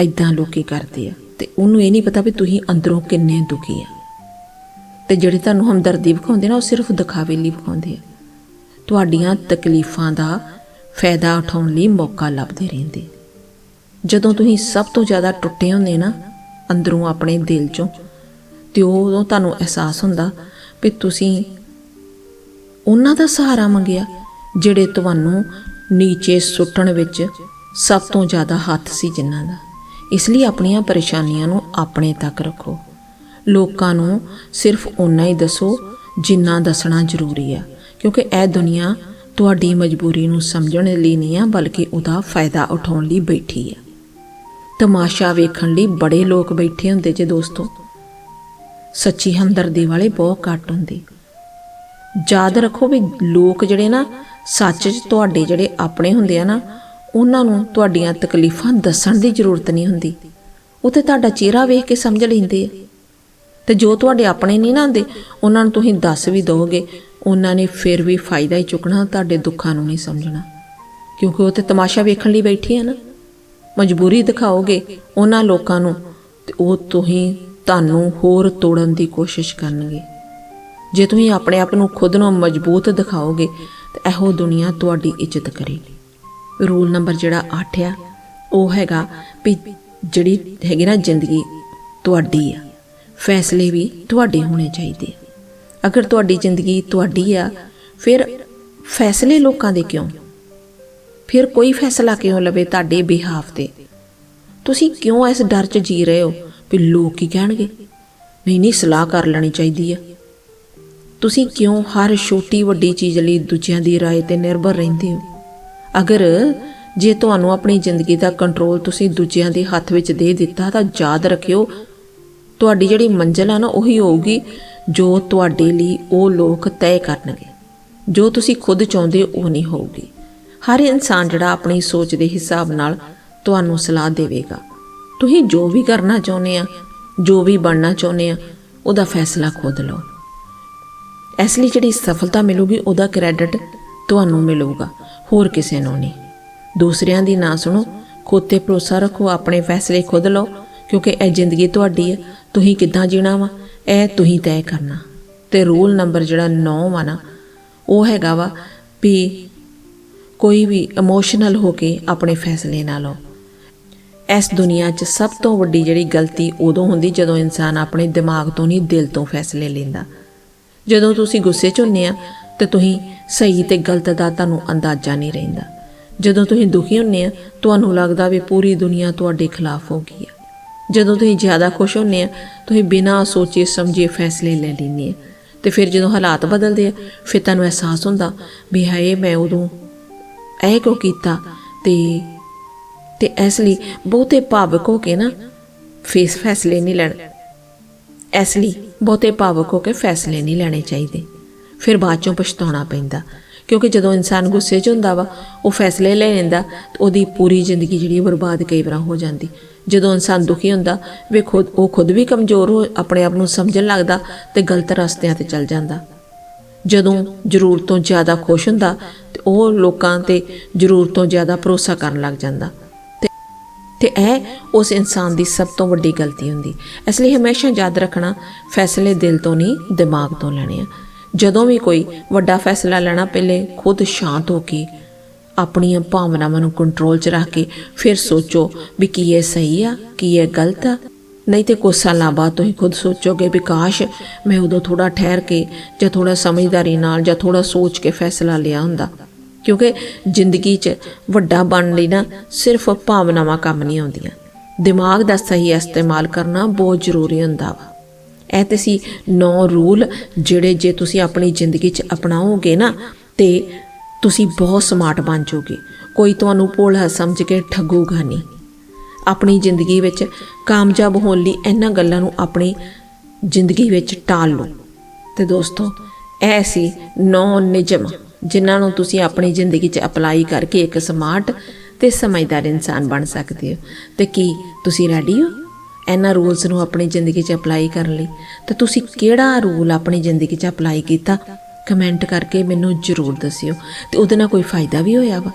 ਐਦਾਂ ਲੋਕੀ ਕਰਦੇ ਆ। ਤੇ ਉਹਨੂੰ ਇਹ ਨਹੀਂ ਪਤਾ ਵੀ ਤੁਸੀਂ ਅੰਦਰੋਂ ਕਿੰਨੇ ਦੁਖੀ ਆ। ਤੇ ਜਿਹੜੇ ਤੁਹਾਨੂੰ ਹਮਦਰਦੀ ਵਿਖਾਉਂਦੇ ਨਾ, ਉਹ ਸਿਰਫ ਦਿਖਾਵੇ ਲਈ ਵਿਖਾਉਂਦੇ ਆ। ਤੁਹਾਡੀਆਂ ਤਕਲੀਫਾਂ ਦਾ ਫਾਇਦਾ ਉਠਾਉਣ ਲਈ ਮੌਕਾ ਲੱਭਦੇ ਰਹਿੰਦੇ ਜਦੋਂ ਤੁਸੀਂ ਸਭ ਤੋਂ ਜ਼ਿਆਦਾ ਟੁੱਟੇ ਹੁੰਦੇ ਨਾ, ਅੰਦਰੋਂ ਆਪਣੇ ਦਿਲ ਚੋਂ, ਤੇ ਉਦੋਂ ਤੁਹਾਨੂੰ ਅਹਿਸਾਸ ਹੁੰਦਾ ਵੀ ਤੁਸੀਂ ਉਹਨਾਂ ਦਾ ਸਹਾਰਾ ਮੰਗਿਆ ਜਿਹੜੇ ਤੁਹਾਨੂੰ ਨੀਚੇ ਸੁੱਟਣ ਵਿੱਚ ਸਭ ਤੋਂ ਜ਼ਿਆਦਾ ਹੱਥ ਸੀ ਜਿਨ੍ਹਾਂ ਦਾ। ਇਸ ਲਈ ਆਪਣੀਆਂ ਪਰੇਸ਼ਾਨੀਆਂ ਨੂੰ ਆਪਣੇ ਤੱਕ ਰੱਖੋ। ਲੋਕਾਂ ਨੂੰ ਸਿਰਫ ਓਨਾ ਹੀ ਦੱਸੋ ਜਿੰਨਾ ਦੱਸਣਾ ਜ਼ਰੂਰੀ ਆ, ਕਿਉਂਕਿ ਇਹ ਦੁਨੀਆ ਤੁਹਾਡੀ ਮਜਬੂਰੀ ਨੂੰ ਸਮਝਣ ਲਈ ਨਹੀਂ ਆ, ਬਲਕਿ ਉਹਦਾ ਫਾਇਦਾ ਉਠਾਉਣ ਲਈ ਬੈਠੀ ਆ। ਤਮਾਸ਼ਾ ਵੇਖਣ ਲਈ ਬੜੇ ਲੋਕ ਬੈਠੇ ਹੁੰਦੇ ਜੇ ਦੋਸਤੋ। ਸੱਚੀ ਹਮਦਰਦੀ ਵਾਲੇ ਬਹੁਤ ਘੱਟ ਹੁੰਦੇ। ਯਾਦ ਰੱਖੋ ਵੀ ਲੋਕ ਜਿਹੜੇ ਨਾ, ਸੱਚ 'ਚ ਤੁਹਾਡੇ ਜਿਹੜੇ ਆਪਣੇ ਹੁੰਦੇ ਆ ਨਾ, ਉਹਨਾਂ ਨੂੰ ਤੁਹਾਡੀਆਂ ਤਕਲੀਫਾਂ ਦੱਸਣ ਦੀ ਜ਼ਰੂਰਤ ਨਹੀਂ ਹੁੰਦੀ। ਉਹ ਤੇ ਤੁਹਾਡਾ ਚਿਹਰਾ ਵੇਖ ਕੇ ਸਮਝ ਲੈਂਦੇ ਆ। ਤੇ ਜੋ ਤੁਹਾਡੇ ਆਪਣੇ ਨਹੀਂ ਨਾ ਹੁੰਦੇ, ਉਹਨਾਂ ਨੂੰ ਤੁਸੀਂ ਦੱਸ ਵੀ ਦੋਗੇ ਉਹਨਾਂ ਨੇ ਫਿਰ ਵੀ ਫਾਇਦਾ ਹੀ ਚੁੱਕਣਾ, ਤੁਹਾਡੇ ਦੁੱਖਾਂ ਨੂੰ ਨਹੀਂ ਸਮਝਣਾ। ਕਿਉਂਕਿ ਉਹ ਤੇ ਤਮਾਸ਼ਾ ਵੇਖਣ ਲਈ ਬੈਠੇ ਆ ਨਾ। ਮਜਬੂਰੀ ਦਿਖਾਓਗੇ ਉਹਨਾਂ ਲੋਕਾਂ ਨੂੰ ਤੇ ਉਹ ਤੁਸੀਂ ਤੁਹਾਨੂੰ ਹੋਰ ਤੋੜਨ ਦੀ ਕੋਸ਼ਿਸ਼ ਕਰਨਗੇ। ਜੇ ਤੁਸੀਂ ਆਪਣੇ ਆਪ ਨੂੰ ਖੁਦ ਨੂੰ ਮਜ਼ਬੂਤ ਦਿਖਾਓਗੇ ਤਾਂ ਇਹੋ ਦੁਨੀਆ ਤੁਹਾਡੀ ਇੱਜ਼ਤ ਕਰੇਗੀ। ਰੂਲ ਨੰਬਰ ਜਿਹੜਾ 8 ਆ, ਉਹ ਹੈਗਾ ਵੀ ਜਿਹੜੀ ਹੈਗੀ ਨਾ ਜ਼ਿੰਦਗੀ ਤੁਹਾਡੀ ਆ, ਫੈਸਲੇ ਵੀ ਤੁਹਾਡੇ ਹੋਣੇ ਚਾਹੀਦੇ ਆ। ਅਗਰ ਤੁਹਾਡੀ ਜ਼ਿੰਦਗੀ ਤੁਹਾਡੀ ਆ, ਫਿਰ ਫੈਸਲੇ ਲੋਕਾਂ ਦੇ ਕਿਉਂ? ਫਿਰ ਕੋਈ ਫੈਸਲਾ ਕਿਉਂ ਲਵੇ ਤੁਹਾਡੇ ਬਿਹਾਫ ਤੇ ਤੁਸੀਂ ਕਿਉਂ ਇਸ ਡਰ 'ਚ ਜੀ ਰਹੇ ਹੋ ਵੀ ਲੋਕ ਕੀ ਕਹਿਣਗੇ ਨਹੀਂ ਨਹੀਂ ਸਲਾਹ ਕਰ ਲੈਣੀ ਚਾਹੀਦੀ ਆ ਤੁਸੀਂ ਕਿਉਂ ਹਰ ਛੋਟੀ ਵੱਡੀ ਚੀਜ਼ ਲਈ ਦੂਜਿਆਂ ਦੀ رائے ਤੇ ਨਿਰਭਰ ਰਹਿੰਦੇ ਹੋ ਅਗਰ ਜੇ ਤੁਹਾਨੂੰ ਆਪਣੀ ਜ਼ਿੰਦਗੀ ਦਾ ਕੰਟਰੋਲ ਤੁਸੀਂ ਦੂਜਿਆਂ ਦੇ ਹੱਥ ਵਿੱਚ ਦੇ ਦਿੱਤਾ ਤਾਂ ਯਾਦ ਰੱਖਿਓ ਤੁਹਾਡੀ ਜਿਹੜੀ ਮੰਜ਼ਿਲ ਆ ਨਾ ਉਹੀ ਹੋਊਗੀ ਜੋ ਤੁਹਾਡੇ ਲਈ ਉਹ ਲੋਕ ਤੈਅ ਕਰਨਗੇ ਜੋ ਤੁਸੀਂ ਖੁਦ ਚਾਹੁੰਦੇ ਹੋ ਉਹ ਨਹੀਂ ਹੋਊਗੀ ਹਰ ਇਨਸਾਨ ਜਿਹੜਾ ਆਪਣੀ ਸੋਚ ਦੇ ਹਿਸਾਬ ਨਾਲ ਤੁਹਾਨੂੰ ਸਲਾਹ ਦੇਵੇਗਾ। ਤੁਸੀਂ ਜੋ ਵੀ ਕਰਨਾ ਚਾਹੁੰਦੇ ਆ, ਜੋ ਵੀ ਬਣਨਾ ਚਾਹੁੰਦੇ ਆ, ਉਹਦਾ ਫੈਸਲਾ ਖੁਦ ਲਓ। ਇਸ ਲਈ ਜਿਹੜੀ ਸਫਲਤਾ ਮਿਲੂਗੀ, ਉਹਦਾ ਕ੍ਰੈਡਿਟ ਤੁਹਾਨੂੰ ਮਿਲੂਗਾ, ਹੋਰ ਕਿਸੇ ਨੂੰ ਨਹੀਂ। ਦੂਸਰਿਆਂ ਦੀ ਨਾ ਸੁਣੋ, ਖੁਦ ਤੇ ਭਰੋਸਾ ਰੱਖੋ, ਆਪਣੇ ਫੈਸਲੇ ਖੁਦ ਲਓ, ਕਿਉਂਕਿ ਇਹ ਜ਼ਿੰਦਗੀ ਤੁਹਾਡੀ ਹੈ, ਤੁਸੀਂ ਕਿੱਦਾਂ ਜੀਣਾ ਵਾ, ਇਹ ਤੁਸੀਂ ਤੈਅ ਕਰਨਾ। ਤੇ ਰੂਲ ਨੰਬਰ ਜਿਹੜਾ 9 ਵਾ ਨਾ, ਉਹ ਹੈਗਾ ਵਾ ਵੀ ਕੋਈ ਵੀ ਇਮੋਸ਼ਨਲ ਹੋ ਕੇ ਆਪਣੇ ਫੈਸਲੇ ਨਾ ਲਓ ਇਸ ਦੁਨੀਆ 'ਚ ਸਭ ਤੋਂ ਵੱਡੀ ਜਿਹੜੀ ਗਲਤੀ ਉਦੋਂ ਹੁੰਦੀ ਜਦੋਂ ਇਨਸਾਨ ਆਪਣੇ ਦਿਮਾਗ ਤੋਂ ਨਹੀਂ ਦਿਲ ਤੋਂ ਫੈਸਲੇ ਲੈਂਦਾ। ਜਦੋਂ ਤੁਸੀਂ ਗੁੱਸੇ 'ਚ ਹੁੰਨੇ ਆ, ਤੇ ਤੁਸੀਂ ਸਹੀ ਤੇ ਗਲਤ ਦਾ ਤੁਹਾਨੂੰ ਅੰਦਾਜ਼ਾ ਨਹੀਂ ਰਹਿੰਦਾ। ਜਦੋਂ ਤੁਸੀਂ ਦੁਖੀ ਹੁੰਨੇ ਆ, ਤੁਹਾਨੂੰ ਲੱਗਦਾ ਵੀ ਪੂਰੀ ਦੁਨੀਆ ਤੁਹਾਡੇ ਖਿਲਾਫ ਹੋ ਗਈ ਆ। ਜਦੋਂ ਤੁਸੀਂ ਜ਼ਿਆਦਾ ਖੁਸ਼ ਹੁੰਨੇ ਆ, ਤੁਸੀਂ ਬਿਨਾਂ ਸੋਚੇ ਸਮਝੇ ਫੈਸਲੇ ਲੈ ਲੈਂਦੇ ਆ। ਤੇ ਫਿਰ ਜਦੋਂ ਹਾਲਾਤ ਬਦਲਦੇ ਆ, ਫਿਰ ਤੁਹਾਨੂੰ ਅਹਿਸਾਸ ਹੁੰਦਾ ਵੀ ਹਾਏ, ਮੈਂ ਉਦੋਂ ਇਹ ਕਿਉਂ ਕੀਤਾ? ਤੇ ਤੇ ਇਸ ਲਈ ਬਹੁਤੇ ਭਾਵਕ ਹੋ ਕੇ ਨਾ ਫੇਸ ਫੈਸਲੇ ਨਹੀਂ ਲੈਣ। ਇਸ ਲਈ ਬਹੁਤੇ ਭਾਵਕ ਹੋ ਕੇ ਫੈਸਲੇ ਨਹੀਂ ਲੈਣੇ ਚਾਹੀਦੇ। ਫਿਰ ਬਾਅਦ ਚੋਂ ਪਛਤਾਉਣਾ ਪੈਂਦਾ। ਕਿਉਂਕਿ ਜਦੋਂ ਇਨਸਾਨ ਗੁੱਸੇ 'ਚ ਹੁੰਦਾ ਵਾ, ਉਹ ਫੈਸਲੇ ਲੈ ਲੈਂਦਾ, ਤੇ ਉਹਦੀ ਪੂਰੀ ਜ਼ਿੰਦਗੀ ਜਿਹੜੀ ਬਰਬਾਦ ਕਈ ਵਾਰ ਹੋ ਜਾਂਦੀ। ਜਦੋਂ ਇਨਸਾਨ ਦੁਖੀ ਹੁੰਦਾ, ਵੇ ਖੁਦ, ਉਹ ਖੁਦ ਵੀ ਕਮਜ਼ੋਰ ਹੋ, ਆਪਣੇ ਆਪ ਨੂੰ ਸਮਝਣ ਲੱਗਦਾ ਤੇ ਗਲਤ ਰਸਤਿਆਂ ਤੇ ਚੱਲ ਜਾਂਦਾ। ਜਦੋਂ ਜ਼ਰੂਰ ਤੋਂ ਜ਼ਿਆਦਾ ਖੁਸ਼ ਹੁੰਦਾ ਤੇ ਉਹ ਲੋਕਾਂ ਤੇ ਜ਼ਰੂਰ ਤੋਂ ਜ਼ਿਆਦਾ ਭਰੋਸਾ ਕਰਨ ਲੱਗ ਜਾਂਦਾ। ਤੇ ਤੇ ਇਹ ਉਸ ਇਨਸਾਨ ਦੀ ਸਭ ਤੋਂ ਵੱਡੀ ਗਲਤੀ ਹੁੰਦੀ। ਇਸ ਲਈ ਹਮੇਸ਼ਾ ਯਾਦ ਰੱਖਣਾ ਫੈਸਲੇ ਦਿਲ ਤੋਂ ਨਹੀਂ, ਦਿਮਾਗ ਤੋਂ ਲੈਣੇ ਆ। ਜਦੋਂ ਵੀ ਕੋਈ ਵੱਡਾ ਫੈਸਲਾ ਲੈਣਾ, ਪਹਿਲੇ ਖੁਦ ਸ਼ਾਂਤ ਹੋ ਕੇ ਆਪਣੀਆਂ ਭਾਵਨਾਵਾਂ ਨੂੰ ਕੰਟਰੋਲ 'ਚ ਰੱਖ ਕੇ ਫਿਰ ਸੋਚੋ ਵੀ ਕੀ ਇਹ ਸਹੀ ਆ, ਕੀ ਇਹ ਗਲਤ ਆ। ਨਹੀਂ ਤੇ ਕੁਝ ਸਾਲਾਂ ਬਾਅਦ ਤੁਸੀਂ ਖੁਦ ਸੋਚੋਗੇ ਵੀ ਕਾਸ਼ ਮੈਂ ਉਦੋਂ ਥੋੜਾ ਠਹਿਰ ਕੇ ਜਾਂ ਥੋੜਾ ਸਮਝਦਾਰੀ ਨਾਲ ਜਾਂ ਥੋੜਾ ਸੋਚ ਕੇ ਫੈਸਲਾ ਲਿਆ ਹੁੰਦਾ। ਕਿਉਂਕਿ ਜ਼ਿੰਦਗੀ 'ਚ ਵੱਡਾ ਬਣਨ ਲਈ ਨਾ ਸਿਰਫ ਭਾਵਨਾਵਾਂ ਕੰਮ ਨਹੀਂ ਆਉਂਦੀਆਂ। ਦਿਮਾਗ ਦਾ ਸਹੀ ਇਸਤੇਮਾਲ ਕਰਨਾ ਬਹੁਤ ਜ਼ਰੂਰੀ ਹੁੰਦਾ ਵਾ। ਇਹ ਤੇ ਸੀ ਨੌ ਰੂਲ ਜਿਹੜੇ ਜੇ ਤੁਸੀਂ ਆਪਣੀ ਜ਼ਿੰਦਗੀ 'ਚ ਅਪਣਾਓਗੇ ਨਾ ਤੇ ਤੁਸੀਂ ਬਹੁਤ ਸਮਾਰਟ ਬਣ ਜਾਓਗੇ। ਕੋਈ ਤੁਹਾਨੂੰ ਭੋਲਾ ਸਮਝ ਕੇ ਠੱਗੂਗਾ ਨਹੀਂ। ਆਪਣੀ ਜ਼ਿੰਦਗੀ ਵਿੱਚ ਕਾਮਯਾਬ ਹੋਣ ਲਈ ਇਹਨਾਂ ਗੱਲਾਂ ਨੂੰ ਆਪਣੀ ਜ਼ਿੰਦਗੀ ਵਿੱਚ ਟਾਲ ਲਓ। ਤੇ ਦੋਸਤੋ, ਇਹ ਸੀ ਨੌ ਨਿਯਮ। ਜਿਨ੍ਹਾਂ ਨੂੰ ਤੁਸੀਂ ਆਪਣੀ ਜ਼ਿੰਦਗੀ 'ਚ ਅਪਲਾਈ ਕਰਕੇ ਇੱਕ ਸਮਾਰਟ ਤੇ ਸਮਝਦਾਰ ਇਨਸਾਨ ਬਣ ਸਕਦੇ ਹੋ। ਤੇ ਕੀ ਤੁਸੀਂ ਰੈਡੀ ਹੋ ਇਹਨਾਂ ਰੂਲਸ ਨੂੰ ਆਪਣੀ ਜ਼ਿੰਦਗੀ 'ਚ ਅਪਲਾਈ ਕਰਨ ਲਈ? ਤਾਂ ਤੁਸੀਂ ਕਿਹੜਾ ਰੂਲ ਆਪਣੀ ਜ਼ਿੰਦਗੀ 'ਚ ਅਪਲਾਈ ਕੀਤਾ? ਕਮੈਂਟ ਕਰਕੇ ਮੈਨੂੰ ਜ਼ਰੂਰ ਦੱਸਿਓ। ਤੇ ਉਹਦੇ ਨਾਲ ਕੋਈ ਫਾਇਦਾ ਵੀ ਹੋਇਆ ਵਾ?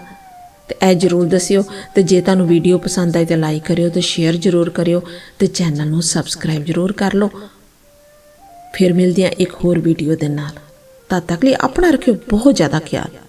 ਤੇ ਇਹ ਜ਼ਰੂਰ ਦੱਸਿਓ। ਤੇ ਜੇ ਤੁਹਾਨੂੰ ਵੀਡੀਓ ਪਸੰਦ ਆਈ ਤਾਂ ਲਾਈਕ ਕਰਿਓ ਤੇ ਸ਼ੇਅਰ ਜ਼ਰੂਰ ਕਰਿਓ ਤੇ ਚੈਨਲ ਨੂੰ ਸਬਸਕ੍ਰਾਈਬ ਜ਼ਰੂਰ ਕਰ ਲਓ। ਫਿਰ ਮਿਲਦੇ ਹਾਂ ਇੱਕ ਹੋਰ ਵੀਡੀਓ ਦੇ ਨਾਲ। ਤਦ ਤੱਕ ਲਈ ਆਪਣਾ ਰੱਖਿਓ ਬਹੁਤ ਜ਼ਿਆਦਾ ਖਿਆਲ।